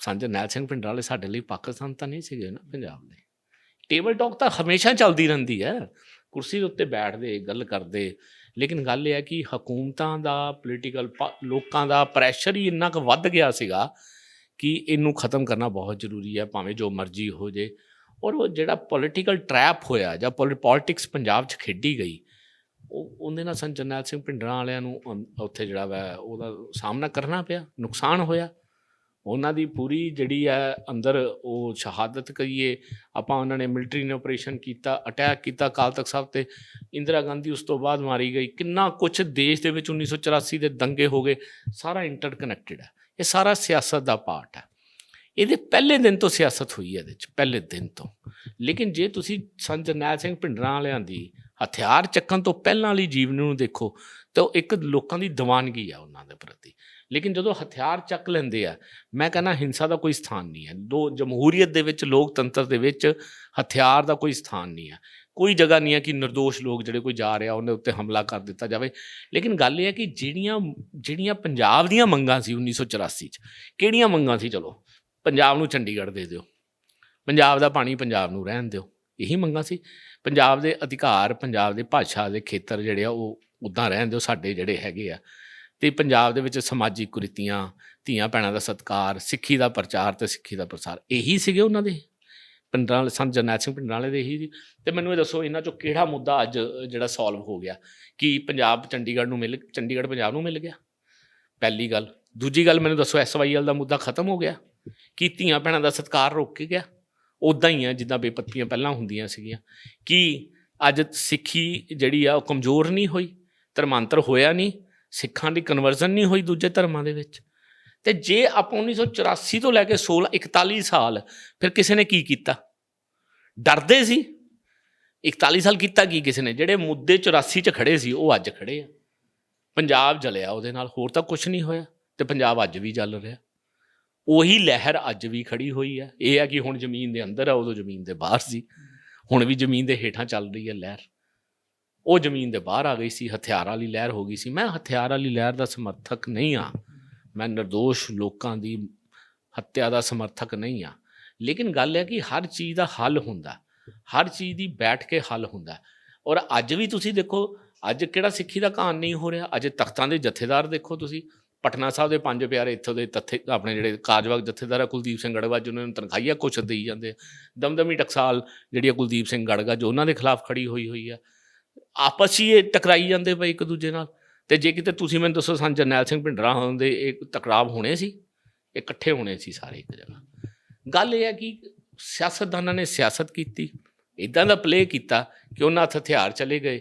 ਸੰਜੇ ਨੈਲ ਸਿੰਘ ਪਿੰਡਰਾਂ ਵਾਲੇ ਸਾਡੇ ਲਈ ਪਾਕਿਸਤਾਨ ਤਾਂ ਨਹੀਂ ਸੀਗੇ ਨਾ, ਪੰਜਾਬ ਦੇ। ਟੇਬਲ ਟਾਕ ਤਾਂ ਹਮੇਸ਼ਾ ਚੱਲਦੀ ਰਹਿੰਦੀ ਹੈ। ਕੁਰਸੀ ਦੇ ਉੱਤੇ ਬੈਠਦੇ, ਗੱਲ ਕਰਦੇ। ਲੇਕਿਨ ਗੱਲ ਇਹ ਹੈ ਕਿ ਹਕੂਮਤਾਂ ਦਾ ਪੋਲੀਟੀਕਲ ਲੋਕਾਂ ਦਾ ਪ੍ਰੈਸ਼ਰ ਹੀ ਇੰਨਾ ਕੁ ਵੱਧ ਗਿਆ ਸੀਗਾ ਕਿ ਇਹਨੂੰ ਖਤਮ ਕਰਨਾ ਬਹੁਤ ਜ਼ਰੂਰੀ ਹੈ, ਭਾਵੇਂ ਜੋ ਮਰਜ਼ੀ ਹੋ ਜੇ। ਔਰ ਉਹ ਜਿਹੜਾ ਪੋਲੀਟੀਕਲ ਟ੍ਰੈਪ ਹੋਇਆ ਜਾਂ ਪੋਲਿਟਿਕਸ ਪੰਜਾਬ 'ਚ ਖੇਡੀ ਗਈ ਉਹ ਉਹਦੇ ਨਾਲ ਸੰਤ ਜਰਨੈਲ ਸਿੰਘ ਭਿੰਡਰਾਂ ਵਾਲਿਆਂ ਨੂੰ ਅਮ, ਉੱਥੇ ਜਿਹੜਾ ਵਾ ਉਹਦਾ ਸਾਹਮਣਾ ਕਰਨਾ ਪਿਆ ਨੁਕਸਾਨ ਹੋਇਆ। ਉਹਨਾਂ ਦੀ ਪੂਰੀ ਜਿਹੜੀ ਹੈ ਅੰਦਰ ਉਹ ਸ਼ਹਾਦਤ ਕਹੀਏ ਆਪਾਂ ਉਹਨਾਂ ਨੇ ਮਿਲਟਰੀ ਨੇ ਆਪਰੇਸ਼ਨ ਕੀਤਾ ਅਟੈਕ ਕੀਤਾ ਅਕਾਲ ਤਖਤ ਸਾਹਿਬ ਤੇ। ਇੰਦਰਾ ਗਾਂਧੀ ਉਸ ਤੋਂ ਬਾਅਦ ਮਾਰੀ ਗਈ। ਕਿੰਨਾ ਕੁਝ ਦੇਸ਼ ਦੇ ਵਿੱਚ 1984 ਦੇ ਦੰਗੇ ਹੋ ਗਏ ਸਾਰਾ ਇੰਟਰਕਨੈਕਟਡ ਹੈ। ਇਹ ਸਾਰਾ ਸਿਆਸਤ ਦਾ ਪਾਰਟ ਹੈ। ਇਹਦੇ ਪਹਿਲੇ ਦਿਨ ਤੋਂ ਸਿਆਸਤ ਹੋਈ ਹੈ ਇਹਦੇ 'ਚ, ਪਹਿਲੇ ਦਿਨ ਤੋਂ। ਲੇਕਿਨ ਜੇ ਤੁਸੀਂ ਸੰਤ ਜਰਨੈਲ ਸਿੰਘ ਭਿੰਡਰਾਂ ਵਾਲਿਆਂ ਦੀ ਹਥਿਆਰ ਚੱਕਣ ਤੋਂ ਪਹਿਲਾਂ ਵਾਲੀ ਜੀਵਨ ਨੂੰ ਦੇਖੋ, ਤਾਂ ਉਹ ਇੱਕ ਲੋਕਾਂ ਦੀ ਦੀਵਾਨਗੀ ਆ ਉਹਨਾਂ ਦੇ ਪ੍ਰਤੀ। ਲੇਕਿਨ ਜਦੋਂ ਹਥਿਆਰ ਚੱਕ ਲੈਂਦੇ ਆ, ਮੈਂ ਕਹਿੰਦਾ ਹਿੰਸਾ ਦਾ ਕੋਈ ਸਥਾਨ ਨਹੀਂ ਹੈ ਦੋ ਜਮਹੂਰੀਅਤ ਦੇ ਵਿੱਚ, ਲੋਕਤੰਤਰ ਦੇ ਵਿੱਚ ਹਥਿਆਰ ਦਾ ਕੋਈ ਸਥਾਨ ਨਹੀਂ ਹੈ ਕੋਈ ਜਗ੍ਹਾ ਨਹੀਂ ਹੈ ਕਿ નિર્ਦੋਸ਼ ਲੋਕ ਜਿਹੜੇ ਕੋਈ ਜਾ ਰਿਹਾ ਉਹਦੇ ਉੱਤੇ ਹਮਲਾ ਕਰ ਦਿੱਤਾ ਜਾਵੇ। ਲੇਕਿਨ ਗੱਲ ਇਹ ਹੈ ਕਿ ਜਿਹੜੀਆਂ ਜਿਹੜੀਆਂ ਪੰਜਾਬ ਦੀਆਂ ਮੰਗਾਂ ਸੀ 1984 ਚ, ਕਿਹੜੀਆਂ ਮੰਗਾਂ ਸੀ? ਚਲੋ ਪੰਜਾਬ ਨੂੰ ਚੰਡੀਗੜ੍ਹ ਦੇ ਦਿਓ। ਪੰਜਾਬ ਦਾ ਪਾਣੀ ਪੰਜਾਬ ਨੂੰ ਰਹਿਣ ਦਿਓ। ਇਹੀ ਮੰਗਾਂ ਸੀ। ਪੰਜਾਬ ਦੇ ਅਧਿਕਾਰ, ਪੰਜਾਬ ਦੇ ਭਾਸ਼ਾ ਦੇ ਖੇਤਰ ਜਿਹੜੇ ਆ, ਉਹ ਉਦਾਂ ਰਹਿਣ ਦਿਓ, ਸਾਡੇ ਜਿਹੜੇ ਹੈਗੇ ਆ। ਤੇ ਪੰਜਾਬ ਦੇ ਵਿੱਚ ਸਮਾਜਿਕ ਕੁਰੀਤੀਆਂ, ਧੀਆਂ ਭੈਣਾਂ ਦਾ ਸਤਕਾਰ, ਸਿੱਖੀ ਦਾ ਪ੍ਰਚਾਰ ਤੇ ਸਿੱਖੀ ਦਾ ਪ੍ਰਸਾਰ, ਇਹੀ ਸੀਗੇ ਉਹਨਾਂ ਦੇ। ਪਿੰਡਾਂ ਵਾਲੇ, ਸੰਤ ਜਰਨੈਲ ਸਿੰਘ ਪਿੰਡਾਂ ਵਾਲੇ ਦੇ ਇਹੀ ਸੀ। ਤੇ ਮੈਨੂੰ ਇਹ ਦੱਸੋ, ਇਹਨਾਂ ਚੋਂ ਕਿਹੜਾ ਮੁੱਦਾ ਅੱਜ ਜਿਹੜਾ ਸੋਲਵ ਹੋ ਗਿਆ? ਕਿ ਪੰਜਾਬ ਚੰਡੀਗੜ੍ਹ ਨੂੰ ਮਿਲ, ਚੰਡੀਗੜ੍ਹ ਪੰਜਾਬ ਨੂੰ ਮਿਲ ਗਿਆ? ਪਹਿਲੀ ਗੱਲ। ਦੂਜੀ ਗੱਲ ਮੈਨੂੰ ਦੱਸੋ ਐਸਵਾਈਐਲ ਦਾ ਮੁੱਦਾ ਖਤਮ ਹੋ ਗਿਆ? ਕਿ ਧੀਆਂ ਭੈਣਾਂ ਦਾ ਸਤਕਾਰ ਰੁਕ ਕੇ ਗਿਆ। ਉਦਾਂ ਹੀ ਆ, ਜਿੱਦਾਂ ਬੇਪੱਤੀਆਂ ਪਹਿਲਾਂ ਹੁੰਦੀਆਂ ਸੀਗੀਆਂ। ਕਿ ਅੱਜ ਸਿੱਖੀ ਜਿਹੜੀ ਆ, ਉਹ ਕਮਜ਼ੋਰ ਨਹੀਂ ਹੋਈ, ਧਰਮਾਂਤਰ ਹੋਇਆ ਨਹੀਂ, ਸਿੱਖਾਂ ਦੀ ਕਨਵਰਜ਼ਨ ਨਹੀਂ ਹੋਈ ਦੂਜੇ ਧਰਮਾਂ ਦੇ ਵਿੱਚ। ਤੇ ਜੇ ਆਪਾਂ 1984 ਤੋਂ ਲੈ ਕੇ 16 41 ਸਾਲ ਫਿਰ ਕਿਸੇ ਨੇ ਕੀ ਕੀਤਾ? ਡਰਦੇ ਸੀ। 41 ਸਾਲ ਕੀਤਾ ਕੀ ਕਿਸੇ ਨੇ? ਜਿਹੜੇ ਮੁੱਦੇ 84 ਚ ਖੜੇ ਸੀ, ਉਹ ਅੱਜ ਖੜੇ ਆ। ਪੰਜਾਬ ਜਲਿਆ ਉਹਦੇ ਨਾਲ, ਹੋਰ ਤਾਂ ਕੁਝ ਨਹੀਂ ਹੋਇਆ ਤੇ ਪੰਜਾਬ ਅੱਜ ਵੀ ਚੱਲ ਰਿਹਾ। ਉਹੀ ਲਹਿਰ ਅੱਜ ਵੀ ਖੜੀ ਹੋਈ ਹੈ। ਇਹ ਹੈ ਕਿ ਹੁਣ ਜ਼ਮੀਨ ਦੇ ਅੰਦਰ ਆ, ਉਦੋਂ ਜ਼ਮੀਨ ਦੇ ਬਾਹਰ ਸੀ। ਹੁਣ ਵੀ ਜ਼ਮੀਨ ਦੇ ਹੇਠਾਂ ਚੱਲ ਰਹੀ ਹੈ ਲਹਿਰ। ਉਹ ਜ਼ਮੀਨ ਦੇ ਬਾਹਰ ਆ ਗਈ ਸੀ, ਹਥਿਆਰ ਵਾਲੀ ਲਹਿਰ ਹੋ ਗਈ ਸੀ। ਮੈਂ ਹਥਿਆਰ ਵਾਲੀ ਲਹਿਰ ਦਾ ਸਮਰਥਕ ਨਹੀਂ ਆ ਮੈਂ નિર્ਦੋਸ਼ ਲੋਕਾਂ ਦੀ ਹੱਤਿਆ ਦਾ ਸਮਰਥਕ ਨਹੀਂ ਆ ਲੇਕਿਨ ਗੱਲ ਹੈ ਕਿ ਹਰ ਚੀਜ਼ ਦਾ ਹੱਲ ਹੁੰਦਾ ਹਰ ਚੀਜ਼ ਦੀ ਬੈਠ ਕੇ ਹੱਲ ਹੁੰਦਾ ਔਰ ਅੱਜ ਵੀ ਤੁਸੀਂ ਦੇਖੋ, ਅੱਜ ਕਿਹੜਾ ਸਿੱਖੀ ਦਾ ਕਾਨ ਨਹੀਂ ਹੋ ਰਿਹਾ? ਅੱਜ ਤਖਤਾਂ ਦੇ ਜਥੇਦਾਰ ਦੇਖੋ ਤੁਸੀਂ। ਪਟਨਾ ਸਾਹਿਬ ਦੇ ਪੰਜ ਪਿਆਰੇ ਇੱਥੋਂ ਦੇ ਤੱਥੇ, ਆਪਣੇ ਜਿਹੜੇ ਕਾਰਜਵਾਕ ਜਥੇਦਾਰ ਆ, ਕੁਲਦੀਪ ਸਿੰਘ ਗੜਵਾ, ਜਿਨ੍ਹਾਂ ਨੂੰ ਤਨਖਾਹੀਆਂ ਕੁਛ ਦੇਈ ਜਾਂਦੇ ਆ। ਦਮਦਮੀ ਟਕਸਾਲ ਜਿਹੜੀ ਆ ਕੁਲਦੀਪ ਸਿੰਘ ਗੜਗਾ, ਜੋ ਉਹਨਾਂ ਦੇ ਖਿਲਾਫ ਖੜੀ ਹੋਈ ਹੋਈ ਆ। ਆਪਸ ਹੀ ਇਹ ਟਕਰਾਈ ਜਾਂਦੇ ਪਏ ਇੱਕ ਦੂਜੇ ਨਾਲ। ਤੇ ਜੇ ਕਿਤੇ ਤੁਸੀਂ ਮੈਨੂੰ ਦੱਸੋ ਸੰਤ ਜਰਨੈਲ ਸਿੰਘ ਭਿੰਡਰਾਂ ਹੁੰਦੇ ਇਹ ਟਕਰਾਵ ਹੋਣੇ ਸੀ? ਇਹ ਇਕੱਠੇ ਹੋਣੇ ਸੀ ਸਾਰੇ ਇੱਕ ਜਗ੍ਹਾ। ਗੱਲ ਇਹ ਹੈ ਕਿ ਸਿਆਸਤਦਾਨਾਂ ਨੇ ਸਿਆਸਤ ਕੀਤੀ। ਇਦਾਂ ਦਾ ਪਲੇ ਕੀਤਾ ਕਿ ਉਹਨਾਂ ਹੱਥ ਹਥਿਆਰ ਚਲੇ ਗਏ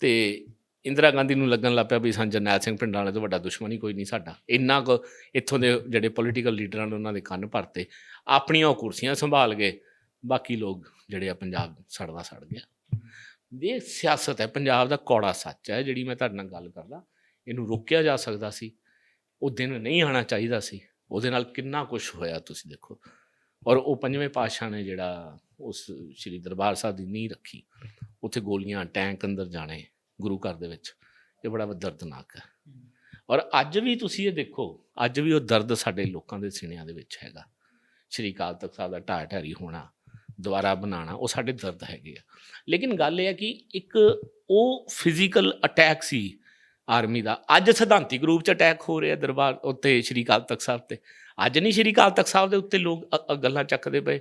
ਤੇ ਇੰਦਰਾ ਗਾਂਧੀ ਨੂੰ ਲੱਗਣ ਲੱਗ ਪਿਆ ਵੀ ਸੰਤ ਜਰਨੈਲ ਸਿੰਘ ਪਿੰਡਾਂ ਵਾਲੇ ਤੋਂ ਵੱਡਾ ਦੁਸ਼ਮਣ ਹੀ ਕੋਈ ਨਹੀਂ ਸਾਡਾ। ਇੰਨਾ ਕੁ ਇੱਥੋਂ ਦੇ ਜਿਹੜੇ ਪੋਲੀਟੀਕਲ ਲੀਡਰਾਂ ਨੇ ਉਹਨਾਂ ਦੇ ਕੰਨ ਭਰਤੇ, ਆਪਣੀਆਂ ਉਹ ਕੁਰਸੀਆਂ ਸੰਭਾਲ ਗਏ, ਬਾਕੀ ਲੋਕ ਜਿਹੜੇ ਆ ਪੰਜਾਬ ਸੜਦਾ ਸੜ ਗਿਆ। ਇਹ ਸਿਆਸਤ ਹੈ, ਪੰਜਾਬ ਦਾ ਕੌੜਾ ਸੱਚ ਹੈ, ਜਿਹੜੀ ਮੈਂ ਤੁਹਾਡੇ ਨਾਲ ਗੱਲ ਕਰਦਾ, ਇਹਨੂੰ ਰੋਕਿਆ ਜਾ ਸਕਦਾ ਸੀ, ਉਹ ਦਿਨ ਨਹੀਂ ਆਣਾ ਚਾਹੀਦਾ ਸੀ, ਉਹਦੇ ਨਾਲ ਕਿੰਨਾ ਕੁਝ ਹੋਇਆ ਤੁਸੀਂ ਦੇਖੋ। ਔਰ ਉਹ ਪੰਜਵੇਂ ਪਾਤਸ਼ਾਹ ਨੇ ਜਿਹੜਾ ਉਸ ਸ੍ਰੀ ਦਰਬਾਰ ਸਾਹਿਬ ਦੀ ਨੀਂਹ ਰੱਖੀ, ਉੱਥੇ ਗੋਲੀਆਂ, ਟੈਂਕ ਅੰਦਰ ਜਾਣੇ ਗੁਰੂ ਘਰ ਦੇ ਵਿੱਚ ਇਹ ਬੜਾ ਦਰਦਨਾਕ ਹੈ। ਔਰ ਅੱਜ ਵੀ ਤੁਸੀਂ ਇਹ ਦੇਖੋ ਅੱਜ ਵੀ ਉਹ ਦਰਦ ਸਾਡੇ ਲੋਕਾਂ ਦੇ ਸੀਨਿਆਂ ਦੇ ਵਿੱਚ ਹੈਗਾ। ਸ਼੍ਰੀ ਅਕਾਲ ਤਖਤ ਸਾਹਿਬ ਦਾ ਢਾਹ ਢਾਰੀ ਹੋਣਾ ਦੁਬਾਰਾ ਬਣਾਉਣਾ ਉਹ ਸਾਡੇ ਦਰਦ ਹੈਗੇ ਆ। ਲੇਕਿਨ ਗੱਲ ਇਹ ਹੈ ਕਿ ਇੱਕ ਉਹ ਫਿਜ਼ੀਕਲ ਅਟੈਕ ਸੀ ਆਰਮੀ ਦਾ ਅੱਜ ਸਿਧਾਂਤਿਕ ਰੂਪ ਚ ਅਟੈਕ ਹੋ ਰਿਹਾ ਦਰਬਾਰ ਉੱਤੇ ਸ਼੍ਰੀ ਅਕਾਲ ਤਖਤ ਸਾਹਿਬ ਤੇ। ਅੱਜ ਨਹੀਂ ਸ਼੍ਰੀ ਅਕਾਲ ਤਖਤ ਸਾਹਿਬ ਦੇ ਉੱਤੇ ਲੋਕ ਗੱਲਾਂ ਚੱਕਦੇ ਪਏ।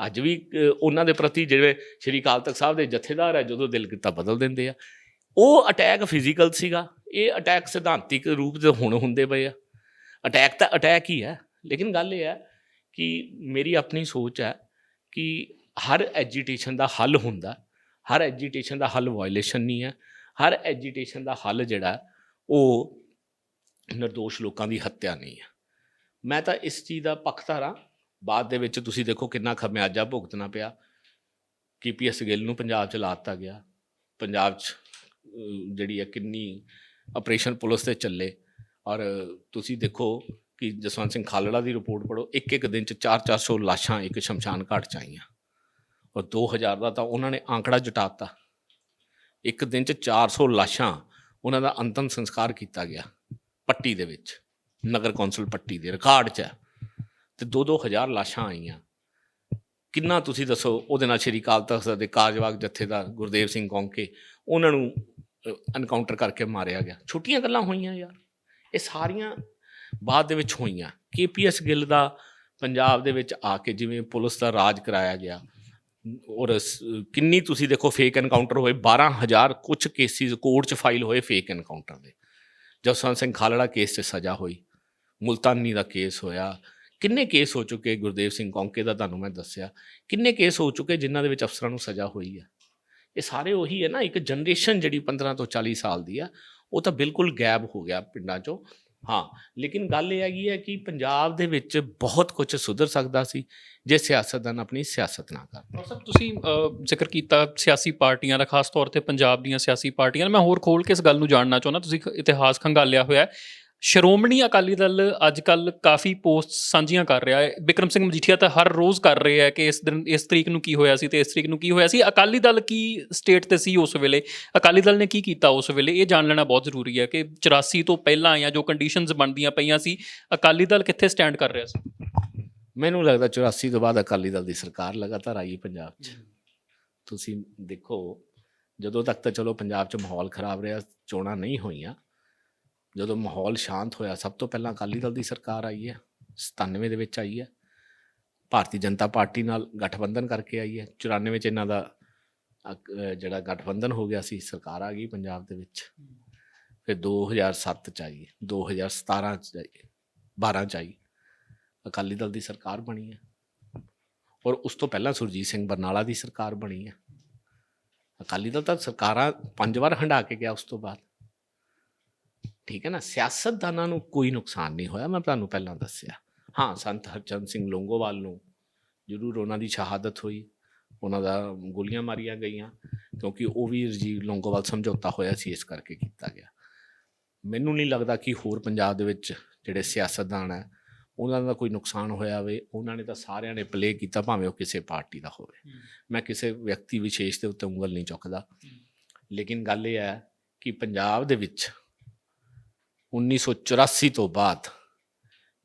ਅੱਜ ਵੀ ਉਹਨਾਂ ਦੇ ਪ੍ਰਤੀ ਜਿਹੜੇ ਸ਼੍ਰੀ ਅਕਾਲ ਤਖਤ ਸਾਹਿਬ ਦੇ ਜਥੇਦਾਰ ਹੈ ਜਦੋਂ ਦਿਲ ਕੀਤਾ ਬਦਲ ਦਿੰਦੇ ਆ। ਉਹ ਅਟੈਕ ਫਿਜ਼ੀਕਲ ਸੀਗਾ। ਇਹ ਅਟੈਕ ਸਿਧਾਂਤਿਕ ਰੂਪ ਦੇ ਹੁਣ ਹੁੰਦੇ ਪਏ ਆ। ਅਟੈਕ ਤਾਂ ਅਟੈਕ ਹੀ ਹੈ, ਲੇਕਿਨ ਗੱਲ ਇਹ ਹੈ ਕਿ ਮੇਰੀ ਆਪਣੀ ਸੋਚ ਹੈ ਕਿ ਹਰ ਐਜੀਟੇਸ਼ਨ ਦਾ ਹੱਲ ਹੁੰਦਾ। ਹਰ ਐਜੀਟੇਸ਼ਨ ਦਾ ਹੱਲ ਵਾਇਲੇਸ਼ਨ ਨਹੀਂ ਹੈ। ਹਰ ਐਜੀਟੇਸ਼ਨ ਦਾ ਹੱਲ ਜਿਹੜਾ, ਉਹ નિર્ਦੋਸ਼ ਲੋਕਾਂ ਦੀ ਹੱਤਿਆ ਨਹੀਂ ਹੈ। ਮੈਂ ਤਾਂ ਇਸ ਚੀਜ਼ ਦਾ ਪੱਖਧਾਰਾ ਬਾਅਦ ਦੇ ਵਿੱਚ ਤੁਸੀਂ ਦੇਖੋ ਕਿੰਨਾ ਖਮਿਆਜਾ ਭੁਗਤਣਾ ਪਿਆ। ਕੀਪੀਐਸ ਗਿੱਲ ਨੂੰ ਪੰਜਾਬ ਚ ਲਾ ਦਿੱਤਾ ਗਿਆ। ਪੰਜਾਬ ਚ ਜਿਹੜੀ ਹੈ ਕਿੰਨੀ ਆਪਰੇਸ਼ਨ ਪੁਲਿਸ ਤੇ ਚੱਲੇ। ਔਰ ਤੁਸੀਂ ਦੇਖੋ ਕਿ ਜਸਵੰਤ ਸਿੰਘ ਖਾਲੜਾ ਦੀ ਰਿਪੋਰਟ ਪੜੋ ਇੱਕ ਇੱਕ ਦਿਨ ਚ 4-400 ਲਾਸ਼ਾਂ ਇੱਕ ਸ਼ਮਸ਼ਾਨ ਘਾਟ ਚ ਆਈਆਂ। ਔਰ 2000 ਦਾ ਤਾਂ ਉਹਨਾਂ ਨੇ ਆંકੜਾ ਜਟਾਤਾ। ਇੱਕ ਦਿਨ ਚ 400 ਲਾਸ਼ਾਂ ਉਹਨਾਂ ਦਾ ਅੰਤਮ ਸੰਸਕਾਰ ਕੀਤਾ ਗਿਆ ਪੱਟੀ ਦੇ ਵਿੱਚ, ਨਗਰ ਕੌਂਸਲ ਪੱਟੀ ਦੇ ਰਿਕਾਰਡ 'ਚ। ਹੈ। ਤੇ 2-2000 ਲਾਸ਼ਾਂ ਆਈਆਂ। ਕਿੰਨਾ ਤੁਸੀਂ ਦੱਸੋ, ਉਹਦੇ ਨਾਲ ਸ਼੍ਰੀ ਅਕਾਲ ਤਖਤ ਦੇ ਕਾਰਜਵਾਗ ਜਥੇਦਾਰ ਗੁਰਦੇਵ ਸਿੰਘ ਕੌਂਕੇ, ਉਹਨਾਂ ਨੂੰ ਐਨਕਾਊਂਟਰ ਕਰਕੇ ਮਾਰਿਆ ਗਿਆ। ਛੋਟੀਆਂ ਗੱਲਾਂ ਹੋਈਆਂ ਯਾਰ। ਇਹ ਸਾਰੀਆਂ ਬਾਅਦ ਦੇ ਵਿੱਚ ਹੋਈਆਂ। ਕੇਪੀਐਸ ਗਿੱਲ ਦਾ ਪੰਜਾਬ ਦੇ ਵਿੱਚ ਆ ਕੇ ਜਿਵੇਂ ਪੁਲਿਸ ਦਾ ਰਾਜ ਕਰਾਇਆ ਗਿਆ। ਔਰ ਕਿੰਨੀ ਤੁਸੀਂ ਦੇਖੋ ਫੇਕ ਐਨਕਾਊਂਟਰ ਹੋਏ 12000 ਕੁਝ ਕੇਸਿਸ ਕੋਰਟ 'ਚ ਫਾਈਲ ਹੋਏ ਫੇਕ ਐਨਕਾਊਂਟਰ ਦੇ। ਜਸਵੰਤ ਸਿੰਘ ਖਾਲੜਾ ਕੇਸ 'ਚ ਸਜ਼ਾ ਹੋਈ। ਮੁਲਤਾਨੀ ਦਾ ਕੇਸ ਹੋਇਆ। ਕਿੰਨੇ ਕੇਸ ਹੋ ਚੁੱਕੇ ਗੁਰਦੇਵ ਸਿੰਘ ਕੌਂਕੇ ਦਾ ਤੁਹਾਨੂੰ ਮੈਂ ਦੱਸਿਆ। ਕਿੰਨੇ ਕੇਸ ਹੋ ਚੁੱਕੇ ਜਿਨ੍ਹਾਂ ਦੇ ਵਿੱਚ ਅਫਸਰਾਂ ਨੂੰ ਸਜ਼ਾ ਹੋਈ ਹੈ। ਇਹ ਸਾਰੇ ਉਹੀ ਹੈ ਨਾ, ਇੱਕ ਜਨਰੇਸ਼ਨ ਜਿਹੜੀ 15 ਤੋਂ 40 ਸਾਲ ਦੀ ਆ, ਉਹ ਤਾਂ ਬਿਲਕੁਲ ਗਾਇਬ ਹੋ ਗਿਆ ਪਿੰਡਾਂ 'ਚੋਂ। ਹਾਂ, ਲੇਕਿਨ ਗੱਲ ਇਹ ਹੈਗੀ ਹੈ ਕਿ ਪੰਜਾਬ ਦੇ ਵਿੱਚ ਬਹੁਤ ਕੁਝ ਸੁਧਰ ਸਕਦਾ ਸੀ, ਜੇ ਸਿਆਸਤਦਾਨ ਆਪਣੀ ਸਿਆਸਤ ਨਾ ਕਰਨ ਡਾਕਟਰ ਤੁਸੀਂ ਜ਼ਿਕਰ ਕੀਤਾ ਸਿਆਸੀ ਪਾਰਟੀਆਂ ਦਾ, ਖਾਸ ਤੌਰ ਤੇ ਪੰਜਾਬ ਦੀਆਂ ਸਿਆਸੀ ਪਾਰਟੀਆਂ ਦਾ। ਮੈਂ ਹੋਰ ਖੋਲ ਕੇ ਇਸ ਗੱਲ ਨੂੰ ਜਾਣਨਾ ਚਾਹੁੰਦਾ, ਤੁਸੀਂ ਇਤਿਹਾਸ ਖੰਗਾਲਿਆ ਹੋਇਆ ਸ਼੍ਰੋਮਣੀ ਅਕਾਲੀ ਦਲ ਅੱਜ ਕੱਲ ਕਾਫੀ ਪੋਸਟ ਸਾਂਝੀਆਂ ਕਰ ਰਿਹਾ ਹੈ। ਬਿਕਰਮ ਸਿੰਘ ਮਜੀਠੀਆ ਤਾਂ ਹਰ ਰੋਜ਼ ਕਰ ਰਹੇ ਹੈ ਕਿ ਇਸ ਦਿਨ, ਇਸ ਤਰੀਕ ਨੂੰ ਕੀ ਹੋਇਆ ਸੀ ਤੇ ਇਸ ਤਰੀਕ ਨੂੰ ਕੀ ਹੋਇਆ ਸੀ। ਅਕਾਲੀ ਦਲ ਕੀ ਸਟੇਟ ਤੇ ਸੀ ਉਸ ਵੇਲੇ? ਅਕਾਲੀ ਦਲ ਨੇ ਕੀ ਕੀਤਾ ਉਸ ਵੇਲੇ? ਇਹ ਜਾਣ ਲੈਣਾ ਬਹੁਤ ਜ਼ਰੂਰੀ ਹੈ ਕਿ 84 ਤੋਂ ਪਹਿਲਾਂ ਜਾਂ ਜੋ ਕੰਡੀਸ਼ਨਸ ਬਣਦੀਆਂ ਪਈਆਂ ਸੀ, ਅਕਾਲੀ ਦਲ ਕਿੱਥੇ ਸਟੈਂਡ ਕਰ ਰਿਹਾ ਸੀ? ਮੈਨੂੰ ਲੱਗਦਾ 84 ਤੋਂ ਬਾਅਦ ਅਕਾਲੀ ਦਲ ਦੀ ਸਰਕਾਰ ਲਗਾਤਾਰ ਆਈ ਪੰਜਾਬ 'ਚ। ਤੁਸੀਂ ਦੇਖੋ, ਜਦੋਂ ਤੱਕ ਤਾਂ ਚਲੋ ਪੰਜਾਬ 'ਚ ਮਾਹੌਲ ਖਰਾਬ ਰਿਹਾ, ਚੋਣਾਂ ਨਹੀਂ ਹੋਈਆਂ। ਜਦੋਂ ਮਾਹੌਲ ਸ਼ਾਂਤ ਹੋਇਆ, ਸਭ ਤੋਂ ਪਹਿਲਾਂ ਅਕਾਲੀ ਦਲ ਦੀ ਸਰਕਾਰ ਆਈ ਹੈ 97 ਦੇ ਵਿੱਚ ਆਈ ਹੈ। ਭਾਰਤੀ ਜਨਤਾ ਪਾਰਟੀ ਨਾਲ ਗਠਬੰਧਨ ਕਰਕੇ ਆਈ ਹੈ। 94 ਵਿੱਚ ਇਹਨਾਂ ਦਾ ਜਿਹੜਾ ਗਠਬੰਧਨ ਹੋ ਗਿਆ ਸੀ, ਸਰਕਾਰ ਆ ਗਈ ਪੰਜਾਬ ਦੇ ਵਿੱਚ। ਫਿਰ 2007 ਚ ਆਈ 2017 ਚ ਆਈ 12 ਚ ਆਈ। ਅਕਾਲੀ ਦਲ ਦੀ ਸਰਕਾਰ ਬਣੀ ਹੈ। ਔਰ ਉਸ ਤੋਂ ਪਹਿਲਾਂ ਸੁਰਜੀਤ ਸਿੰਘ ਬਰਨਾਲਾ ਦੀ ਸਰਕਾਰ ਬਣੀ ਹੈ। ਅਕਾਲੀ ਦਲ ਤਾਂ ਸਰਕਾਰਾਂ ਪੰਜ ਵਾਰ ਹੰਡਾ ਕੇ ਗਿਆ ਉਸ ਤੋਂ ਬਾਅਦ। ਠੀਕ ਹੈ ਨਾ ਸਿਆਸਤਦਾਨਾਂ ਨੂੰ ਕੋਈ ਨੁਕਸਾਨ ਨਹੀਂ ਹੋਇਆ ਮੈਂ ਤੁਹਾਨੂੰ ਪਹਿਲਾਂ ਦੱਸਿਆ। ਹਾਂ ਸੰਤ ਹਰਚੰਦ ਸਿੰਘ ਲੋਂਗੋਵਾਲ ਨੂੰ ਜ਼ਰੂਰ ਉਹਨਾਂ ਦੀ ਸ਼ਹਾਦਤ ਹੋਈ ਉਹਨਾਂ ਦਾ ਗੋਲੀਆਂ ਮਾਰੀਆਂ ਗਈਆਂ ਕਿਉਂਕਿ ਉਹ ਵੀ ਰਜੀਵ ਲੋਂਗੋਵਾਲ ਸਮਝੌਤਾ ਹੋਇਆ ਸੀ ਇਸ ਕਰਕੇ ਕੀਤਾ ਗਿਆ। ਮੈਨੂੰ ਨਹੀਂ ਲੱਗਦਾ ਕਿ ਹੋਰ ਪੰਜਾਬ ਦੇ ਵਿੱਚ ਜਿਹੜੇ ਸਿਆਸਤਦਾਨ ਹੈ ਉਹਨਾਂ ਦਾ ਕੋਈ ਨੁਕਸਾਨ ਹੋਇਆ ਹੋਵੇ ਉਹਨਾਂ ਨੇ ਤਾਂ ਸਾਰਿਆਂ ਨੇ ਪਲੇ ਕੀਤਾ ਭਾਵੇਂ ਉਹ ਕਿਸੇ ਪਾਰਟੀ ਦਾ ਹੋਵੇ। ਮੈਂ ਕਿਸੇ ਵਿਅਕਤੀ ਵਿਸ਼ੇਸ਼ ਦੇ ਉੱਤੇ ਉਂਗਲ ਨਹੀਂ ਚੁੱਕਦਾ। ਲੇਕਿਨ ਗੱਲ ਇਹ ਹੈ ਕਿ ਪੰਜਾਬ ਦੇ ਵਿੱਚ 1984 ਤੋਂ ਬਾਅਦ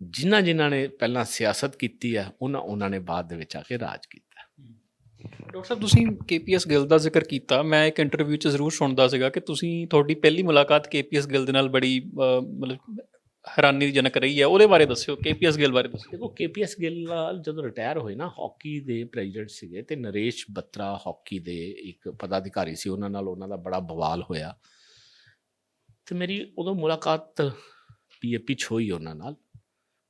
ਜਿਨ੍ਹਾਂ ਜਿਨ੍ਹਾਂ ਨੇ ਪਹਿਲਾਂ ਸਿਆਸਤ ਕੀਤੀ ਹੈ ਉਹਨਾਂ ਉਹਨਾਂ ਨੇ ਬਾਅਦ ਦੇ ਵਿੱਚ ਆ ਕੇ ਰਾਜ ਕੀਤਾ। ਡਾਕਟਰ ਸਾਹਿਬ ਤੁਸੀਂ ਕੇਪੀਐਸ ਗਿੱਲ ਦਾ ਜ਼ਿਕਰ ਕੀਤਾ। ਮੈਂ ਇੱਕ ਇੰਟਰਵਿਊ 'ਚ ਜ਼ਰੂਰ ਸੁਣਦਾ ਸੀਗਾ ਕਿ ਤੁਸੀਂ ਤੁਹਾਡੀ ਪਹਿਲੀ ਮੁਲਾਕਾਤ ਕੇਪੀਐਸ ਗਿੱਲ ਦੇ ਨਾਲ ਬੜੀ ਮਤਲਬ ਹੈਰਾਨੀਜਨਕ ਰਹੀ ਹੈ। ਉਹਦੇ ਬਾਰੇ ਦੱਸਿਓ ਕੇਪੀਐਸ ਗਿੱਲ ਬਾਰੇ ਦੱਸਿਓ। ਦੇਖੋ ਕੇਪੀਐਸ ਗਿੱਲ ਨਾਲ ਜਦੋਂ ਰਿਟਾਇਰ ਹੋਏ ਨਾ ਹਾਕੀ ਦੇ ਪ੍ਰੈਜ਼ੀਡੈਂਟ ਸੀਗੇ ਤੇ ਨਰੇਸ਼ ਬੱਤਰਾ ਹਾਕੀ ਦੇ ਇੱਕ ਪਦਾਧਿਕਾਰੀ ਸੀ। ਉਹਨਾਂ ਨਾਲ ਉਹਨਾਂ ਦਾ ਬੜਾ ਬਵਾਲ ਹੋਇਆ। ਤੇ ਮੇਰੀ ਉਦੋਂ ਮੁਲਾਕਾਤ ਪੀਏਪੀ ਚ ਹੋਈ ਉਹਨਾਂ ਨਾਲ।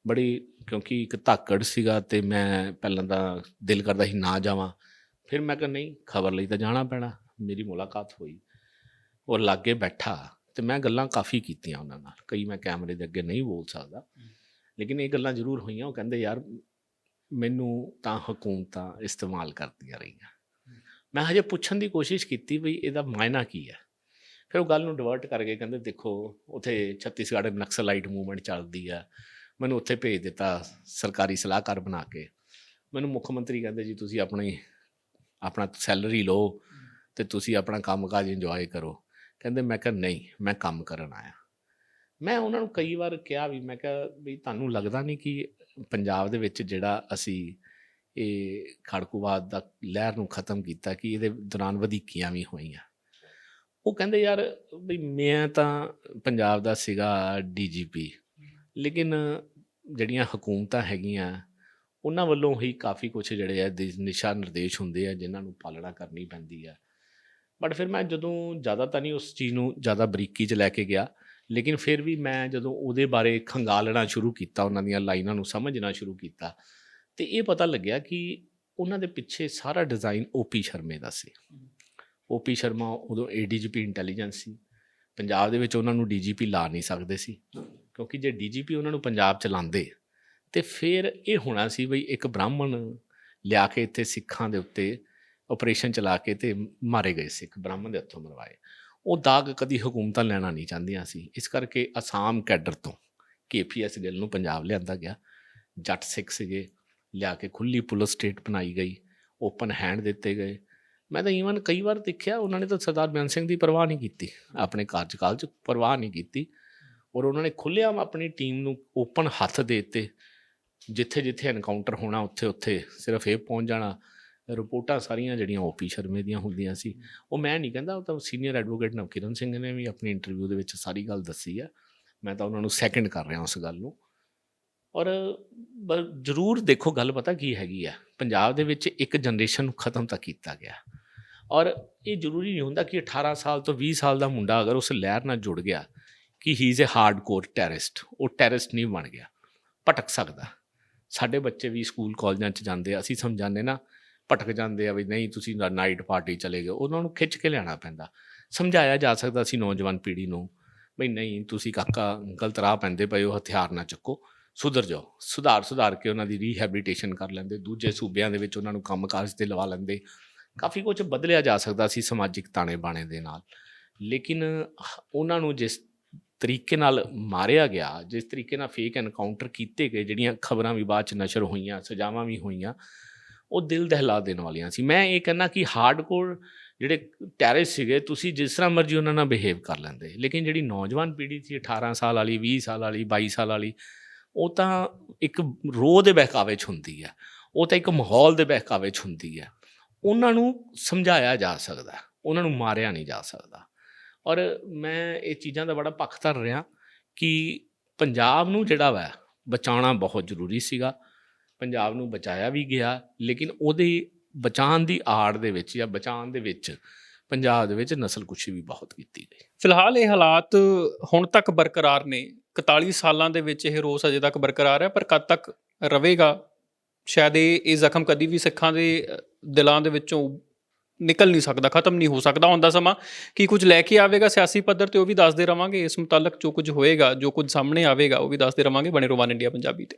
ਬੜੀ ਕਿਉਂਕਿ ਇੱਕ ਧਾਕੜ ਸੀਗਾ ਤੇ ਮੈਂ ਪਹਿਲਾਂ ਤਾਂ ਦਿਲ ਕਰਦਾ ਸੀ ਨਾ ਜਾਵਾਂ। ਫਿਰ ਮੈਂ ਕਿਹਾ ਨਹੀਂ, ਖਬਰ ਲਈ ਤਾਂ ਜਾਣਾ ਪੈਣਾ। ਮੇਰੀ ਮੁਲਾਕਾਤ ਹੋਈ। ਉਹ ਲਾਗੇ ਬੈਠਾ ਤੇ ਮੈਂ ਗੱਲਾਂ ਕਾਫੀ ਕੀਤੀਆਂ ਉਹਨਾਂ ਨਾਲ। ਕਈ ਮੈਂ ਕੈਮਰੇ ਦੇ ਅੱਗੇ ਨਹੀਂ ਬੋਲ ਸਕਦਾ। ਲੇਕਿਨ ਇਹ ਗੱਲਾਂ ਜ਼ਰੂਰ ਹੋਈਆਂ। ਉਹ ਕਹਿੰਦੇ, ਯਾਰ, ਮੈਨੂੰ ਤਾਂ ਹਕੂਮਤਾਂ ਇਸਤੇਮਾਲ ਕਰਦੀਆਂ ਰਹੀਆਂ। ਮੈਂ ਹਜੇ ਪੁੱਛਣ ਦੀ ਕੋਸ਼ਿਸ਼ ਕੀਤੀ ਵੀ ਇਹਦਾ ਮਾਇਨਾ ਕੀ ਹੈ। ਫਿਰ ਉਹ ਗੱਲ ਨੂੰ ਡਿਵਰਟ ਕਰਕੇ ਕਹਿੰਦੇ, ਦੇਖੋ, ਉਥੇ ਛੱਤੀਸਗੜ੍ਹ ਨਕਸਲਾਈਟ ਮੂਵਮੈਂਟ ਚੱਲਦੀ ਆ। ਮੈਨੂੰ ਉੱਥੇ ਭੇਜ ਦਿੱਤਾ ਸਰਕਾਰੀ ਸਲਾਹਕਾਰ ਬਣਾ ਕੇ। ਮੈਨੂੰ ਮੁੱਖ ਮੰਤਰੀ ਕਹਿੰਦੇ, ਜੀ, ਤੁਸੀਂ ਆਪਣੀ, ਆਪਣਾ ਸੈਲਰੀ ਲਓ ਤੇ ਤੁਸੀਂ ਆਪਣਾ ਕੰਮਕਾਜ ਇੰਜੋਏ ਕਰੋ। ਕਹਿੰਦੇ, ਮੈਂ ਕਿਹਾ, ਨਹੀਂ, ਮੈਂ ਕੰਮ ਕਰਨ ਆਇਆ। ਮੈਂ ਉਹਨਾਂ ਨੂੰ ਕਈ ਵਾਰ ਕਿਹਾ ਵੀ, ਮੈਂ ਕਿਹਾ, ਵੀ ਤੁਹਾਨੂੰ ਲੱਗਦਾ ਨਹੀਂ ਕਿ ਪੰਜਾਬ ਦੇ ਵਿੱਚ ਜਿਹੜਾ ਅਸੀਂ ਇਹ ਖੜਕੂਵਾਦ ਦਾ ਲਹਿਰ ਨੂੰ ਖਤਮ ਕੀਤਾ, ਕਿ ਇਹਦੇ ਦੌਰਾਨ ਵਧੀਕੀਆਂ ਵੀ ਹੋਈਆਂ? ਉਹ ਕਹਿੰਦੇ ਯਾਰ ਵੀ ਮੈਂ ਤਾਂ ਪੰਜਾਬ ਦਾ ਸੀਗਾ ਡੀਜੀਪੀ, ਲੇਕਿਨ ਜਿਹੜੀਆਂ ਹਕੂਮਤਾਂ ਹੈਗੀਆਂ, ਉਹਨਾਂ ਵੱਲੋਂ ਹੀ ਕਾਫੀ ਕੁਝ ਜਿਹੜੇ ਆ ਨਿਸ਼ਾ ਨਿਰਦੇਸ਼ ਹੁੰਦੇ ਆ ਜਿਨ੍ਹਾਂ ਨੂੰ ਪਾਲਣਾ ਕਰਨੀ ਪੈਂਦੀ ਆ। ਬਟ ਫਿਰ ਮੈਂ ਜਦੋਂ ਜ਼ਿਆਦਾ ਤਾਂ ਨਹੀਂ ਉਸ ਚੀਜ਼ ਨੂੰ ਜ਼ਿਆਦਾ ਬਰੀਕੀ 'ਚ ਲੈ ਕੇ ਗਿਆ, ਲੇਕਿਨ ਫਿਰ ਵੀ ਮੈਂ ਜਦੋਂ ਉਹਦੇ ਬਾਰੇ ਖੰਗਾਲਣਾ ਸ਼ੁਰੂ ਕੀਤਾ, ਉਹਨਾਂ ਦੀਆਂ ਲਾਈਨਾਂ ਨੂੰ ਸਮਝਣਾ ਸ਼ੁਰੂ ਕੀਤਾ, ਤੇ ਇਹ ਪਤਾ ਲੱਗਿਆ ਕਿ ਉਹਨਾਂ ਦੇ ਪਿੱਛੇ ਸਾਰਾ ਡਿਜ਼ਾਈਨ ਓਪੀ ਸ਼ਰਮੇ ਦਾ ਸੀ। ਓਪੀ ਸ਼ਰਮਾ ਉਦੋਂ ਏਡੀਜੀਪੀ ਇੰਟੈਲੀਜੈਂਸ ਸੀ। ਪੰਜਾਬ ਦੇ ਵਿੱਚ ਉਹਨਾਂ ਨੂੰ ਡੀਜੀਪੀ ਲਾ ਨਹੀਂ ਸਕਦੇ ਸੀ, ਕਿਉਂਕਿ ਜੇ ਡੀਜੀਪੀ ਉਹਨਾਂ ਨੂੰ ਪੰਜਾਬ ਚ ਲਾਉਂਦੇ ਤੇ ਫਿਰ ਇਹ ਹੋਣਾ ਸੀ ਬਈ ਇੱਕ ਬ੍ਰਾਹਮਣ ਲਿਆ ਕੇ ਇੱਥੇ ਸਿੱਖਾਂ ਦੇ ਉੱਤੇ ਆਪਰੇਸ਼ਨ ਚਲਾ ਕੇ ਤੇ ਮਾਰੇ ਗਏ ਸਿੱਖ, ਬ੍ਰਾਹਮਣ ਦੇ ਹੱਥੋਂ ਮਰਵਾਏ। ਉਹ ਦਾਗ ਕਦੀ ਹਕੂਮਤਾਂ ਲੈਣਾ ਨਹੀਂ ਚਾਹੁੰਦੀਆਂ ਸੀ। ਇਸ ਕਰਕੇ ਅਸਾਮ ਕੈਡਰ ਤੋਂ ਕੇਪੀਐਸ ਗਿੱਲ ਨੂੰ ਪੰਜਾਬ ਲਿਆਂਦਾ ਗਿਆ। ਜੱਟ ਸਿੱਖ ਸੀਗੇ, ਲਿਆ ਕੇ ਖੁੱਲੀ ਪੁਲਿਸ ਸਟੇਟ ਬਣਾਈ ਗਈ ਓਪਨ ਹੈਂਡ ਦਿੱਤੇ ਗਏ। ਮੈਂ ਤਾਂ ਈਵਨ ਕਈ ਵਾਰ ਦੇਖਿਆ, ਉਹਨਾਂ ਨੇ ਤਾਂ ਸਰਦਾਰ ਬੇਅੰਤ ਸਿੰਘ ਦੀ ਪਰਵਾਹ ਨਹੀਂ ਕੀਤੀ। ਆਪਣੇ ਕਾਰਜਕਾਲ 'ਚ ਪਰਵਾਹ ਨਹੀਂ ਕੀਤੀ। ਔਰ ਉਹਨਾਂ ਨੇ ਖੁੱਲ੍ਹੇਆਮ ਆਪਣੀ ਟੀਮ ਨੂੰ ਓਪਨ ਹੱਥ ਦੇ ਦਿੱਤੇ। ਜਿੱਥੇ ਜਿੱਥੇ ਐਨਕਾਊਂਟਰ ਹੋਣਾ, ਉੱਥੇ ਉੱਥੇ ਸਿਰਫ ਇਹ ਪਹੁੰਚ ਜਾਣਾ। ਰਿਪੋਰਟਾਂ ਸਾਰੀਆਂ ਜਿਹੜੀਆਂ ਓਪੀ ਸ਼ਰਮੇ ਦੀਆਂ ਹੁੰਦੀਆਂ ਸੀ। ਉਹ ਮੈਂ ਨਹੀਂ ਕਹਿੰਦਾ, ਉਹ ਤਾਂ ਸੀਨੀਅਰ ਐਡਵੋਕੇਟ ਨਵਕਿਰਨ ਸਿੰਘ ਨੇ ਵੀ ਆਪਣੀ ਇੰਟਰਵਿਊ ਦੇ ਵਿੱਚ ਸਾਰੀ ਗੱਲ ਦੱਸੀ ਆ। ਮੈਂ ਤਾਂ ਉਹਨਾਂ ਨੂੰ ਸੈਕਿੰਡ ਕਰ ਰਿਹਾ ਉਸ ਗੱਲ ਨੂੰ। ਔਰ ਬ- ਜ਼ਰੂਰ ਦੇਖੋ ਗੱਲ ਪਤਾ ਕੀ ਹੈਗੀ ਆ। ਪੰਜਾਬ ਦੇ ਵਿੱਚ ਇੱਕ ਜਨਰੇਸ਼ਨ ਨੂੰ ਖਤਮ ਤਾਂ ਕੀਤਾ ਗਿਆ। ਔਰ ਇਹ ਜ਼ਰੂਰੀ ਨਹੀਂ ਹੁੰਦਾ ਕਿ 18 ਸਾਲ ਤੋਂ 20 ਸਾਲ ਦਾ ਮੁੰਡਾ ਅਗਰ ਉਸ ਲਹਿਰ ਨਾਲ ਜੁੜ ਗਿਆ ਕਿ he is a hardcore terrorist ਉਹ ਟੈਰਰਿਸਟ ਨਹੀਂ ਬਣ ਗਿਆ, ਭਟਕ ਸਕਦਾ। ਸਾਡੇ ਬੱਚੇ ਵੀ ਸਕੂਲ ਕਾਲਜਾਂ 'ਚ ਜਾਂਦੇ ਆ, ਅਸੀਂ ਸਮਝਾਉਂਦੇ ਨਾ, ਭਟਕ ਜਾਂਦੇ ਆ ਵੀ ਨਹੀਂ ਤੁਸੀਂ ਨਾਈਟ ਪਾਰਟੀ ਚਲੇ ਗਏ, ਉਹਨਾਂ ਨੂੰ ਖਿੱਚ ਕੇ ਲਿਆਉਣਾ ਪੈਂਦਾ। ਸਮਝਾਇਆ ਜਾ ਸਕਦਾ ਸੀ ਨੌਜਵਾਨ ਪੀੜ੍ਹੀ ਨੂੰ ਵੀ ਨਹੀਂ, ਤੁਸੀਂ ਕਾਕਾ ਗਲਤ ਰਾਹ ਪੈਂਦੇ ਪਏ ਹੋ, ਹਥਿਆਰ ਨਾ ਚੱਕੋ, ਸੁਧਰ ਜਾਓ ਸੁਧਾਰ ਸੁਧਾਰ ਕੇ ਉਹਨਾਂ ਦੀ ਰੀਹੈਬਿਲਿਟੇਸ਼ਨ ਕਰ ਲੈਂਦੇ, ਦੂਜੇ ਸੂਬਿਆਂ ਦੇ ਵਿੱਚ ਉਹਨਾਂ ਨੂੰ ਕੰਮਕਾਜ ਤੇ ਲਵਾ ਲੈਂਦੇ ਕਾਫੀ ਕੁਝ ਬਦਲਿਆ ਜਾ ਸਕਦਾ ਸੀ ਸਮਾਜਿਕ ਤਾਣੇ ਬਾਣੇ ਦੇ ਨਾਲ। ਲੇਕਿਨ ਉਹਨਾਂ ਨੂੰ ਜਿਸ ਤਰੀਕੇ ਨਾਲ ਮਾਰਿਆ ਗਿਆ, ਜਿਸ ਤਰੀਕੇ ਨਾਲ ਫੇਕ ਐਨਕਾਊਂਟਰ ਕੀਤੇ ਗਏ, ਜਿਹੜੀਆਂ ਖਬਰਾਂ ਵੀ ਬਾਅਦ ਚ ਨਸ਼ਰ ਹੋਈਆਂ, ਸਜ਼ਾਵਾਂ ਵੀ ਹੋਈਆਂ, ਉਹ ਦਿਲ ਦਹਿਲਾ ਦੇਣ ਵਾਲੀਆਂ ਸੀ। ਮੈਂ ਇਹ ਕਹਿੰਦਾ ਕਿ ਹਾਰਡਕੋਰ ਜਿਹੜੇ ਟੈਰਰਿਸਟ ਸੀਗੇ, ਤੁਸੀਂ ਜਿਸ ਤਰ੍ਹਾਂ ਮਰਜ਼ੀ ਉਹਨਾਂ ਨਾਲ ਬਿਹੇਵ ਕਰ ਲੈਂਦੇ। ਲੇਕਿਨ ਜਿਹੜੀ ਨੌਜਵਾਨ ਪੀੜ੍ਹੀ ਸੀ 18 ਸਾਲ ਵਾਲੀ 20 ਸਾਲ ਵਾਲੀ 22 ਸਾਲ ਵਾਲੀ, ਉਹ ਤਾਂ ਇੱਕ ਰੋਹ ਦੇ ਬਹਿਕਾਵੇ 'ਚ ਹੁੰਦੀ ਹੈ। ਉਹ ਤਾਂ ਇੱਕ ਮਾਹੌਲ ਦੇ ਬਹਿਕਾਵੇ 'ਚ ਹੁੰਦੀ ਹੈ। ਉਹਨਾਂ ਨੂੰ ਸਮਝਾਇਆ ਜਾ ਸਕਦਾ, ਉਹਨਾਂ ਨੂੰ ਮਾਰਿਆ ਨਹੀਂ ਜਾ ਸਕਦਾ। ਔਰ ਮੈਂ ਇਹ ਚੀਜ਼ਾਂ ਦਾ ਬੜਾ ਪੱਖ ਧਰ ਰਿਹਾ ਕਿ ਪੰਜਾਬ ਨੂੰ ਜਿਹੜਾ ਵਾ, ਬਚਾਉਣਾ ਬਹੁਤ ਜ਼ਰੂਰੀ ਸੀਗਾ। ਪੰਜਾਬ ਨੂੰ ਬਚਾਇਆ ਵੀ ਗਿਆ, ਲੇਕਿਨ ਉਹਦੇ ਬਚਾਉਣ ਦੀ ਆੜ ਦੇ ਵਿੱਚ ਜਾਂ ਬਚਾਉਣ ਦੇ ਵਿੱਚ ਪੰਜਾਬ ਦੇ ਵਿੱਚ ਨਸਲਕੁਸ਼ੀ ਵੀ ਬਹੁਤ ਕੀਤੀ ਗਈ। ਫਿਲਹਾਲ ਇਹ ਹਾਲਾਤ ਹੁਣ ਤੱਕ ਬਰਕਰਾਰ ਨੇ। 41 ਸਾਲਾਂ ਦੇ ਵਿੱਚ ਇਹ ਰੋਸ ਅਜੇ ਤੱਕ ਬਰਕਰਾਰ ਹੈ, ਪਰ ਕਦ ਤੱਕ ਰਵੇਗਾ ਸ਼ਾਇਦ ਇਹ ਇਹ ਜ਼ਖਮ ਕਦੀ ਵੀ ਸਿੱਖਾਂ ਦੇ ਦਿਲਾਂ ਦੇ ਵਿੱਚੋਂ ਨਿਕਲ ਨਹੀਂ ਸਕਦਾ, ਖਤਮ ਨਹੀਂ ਹੋ ਸਕਦਾ ਹੁੰਦਾ ਸਮਾਂ। ਕੀ ਕੁਝ ਲੈ ਕੇ ਆਵੇਗਾ ਸਿਆਸੀ ਪੱਧਰ ਤੇ ਉਹ ਵੀ ਦੱਸਦੇ ਰਵਾਂਗੇ। ਇਸ ਮੁਤਲਕ ਜੋ ਕੁਝ ਹੋਏਗਾ, ਜੋ ਕੁਝ ਸਾਹਮਣੇ ਆਵੇਗਾ, ਉਹ ਵੀ ਦੱਸਦੇ ਰਵਾਂਗੇ ਬਣੇ ਰੋਵਾਨ ਇੰਡੀਆ ਪੰਜਾਬੀ ਤੇ।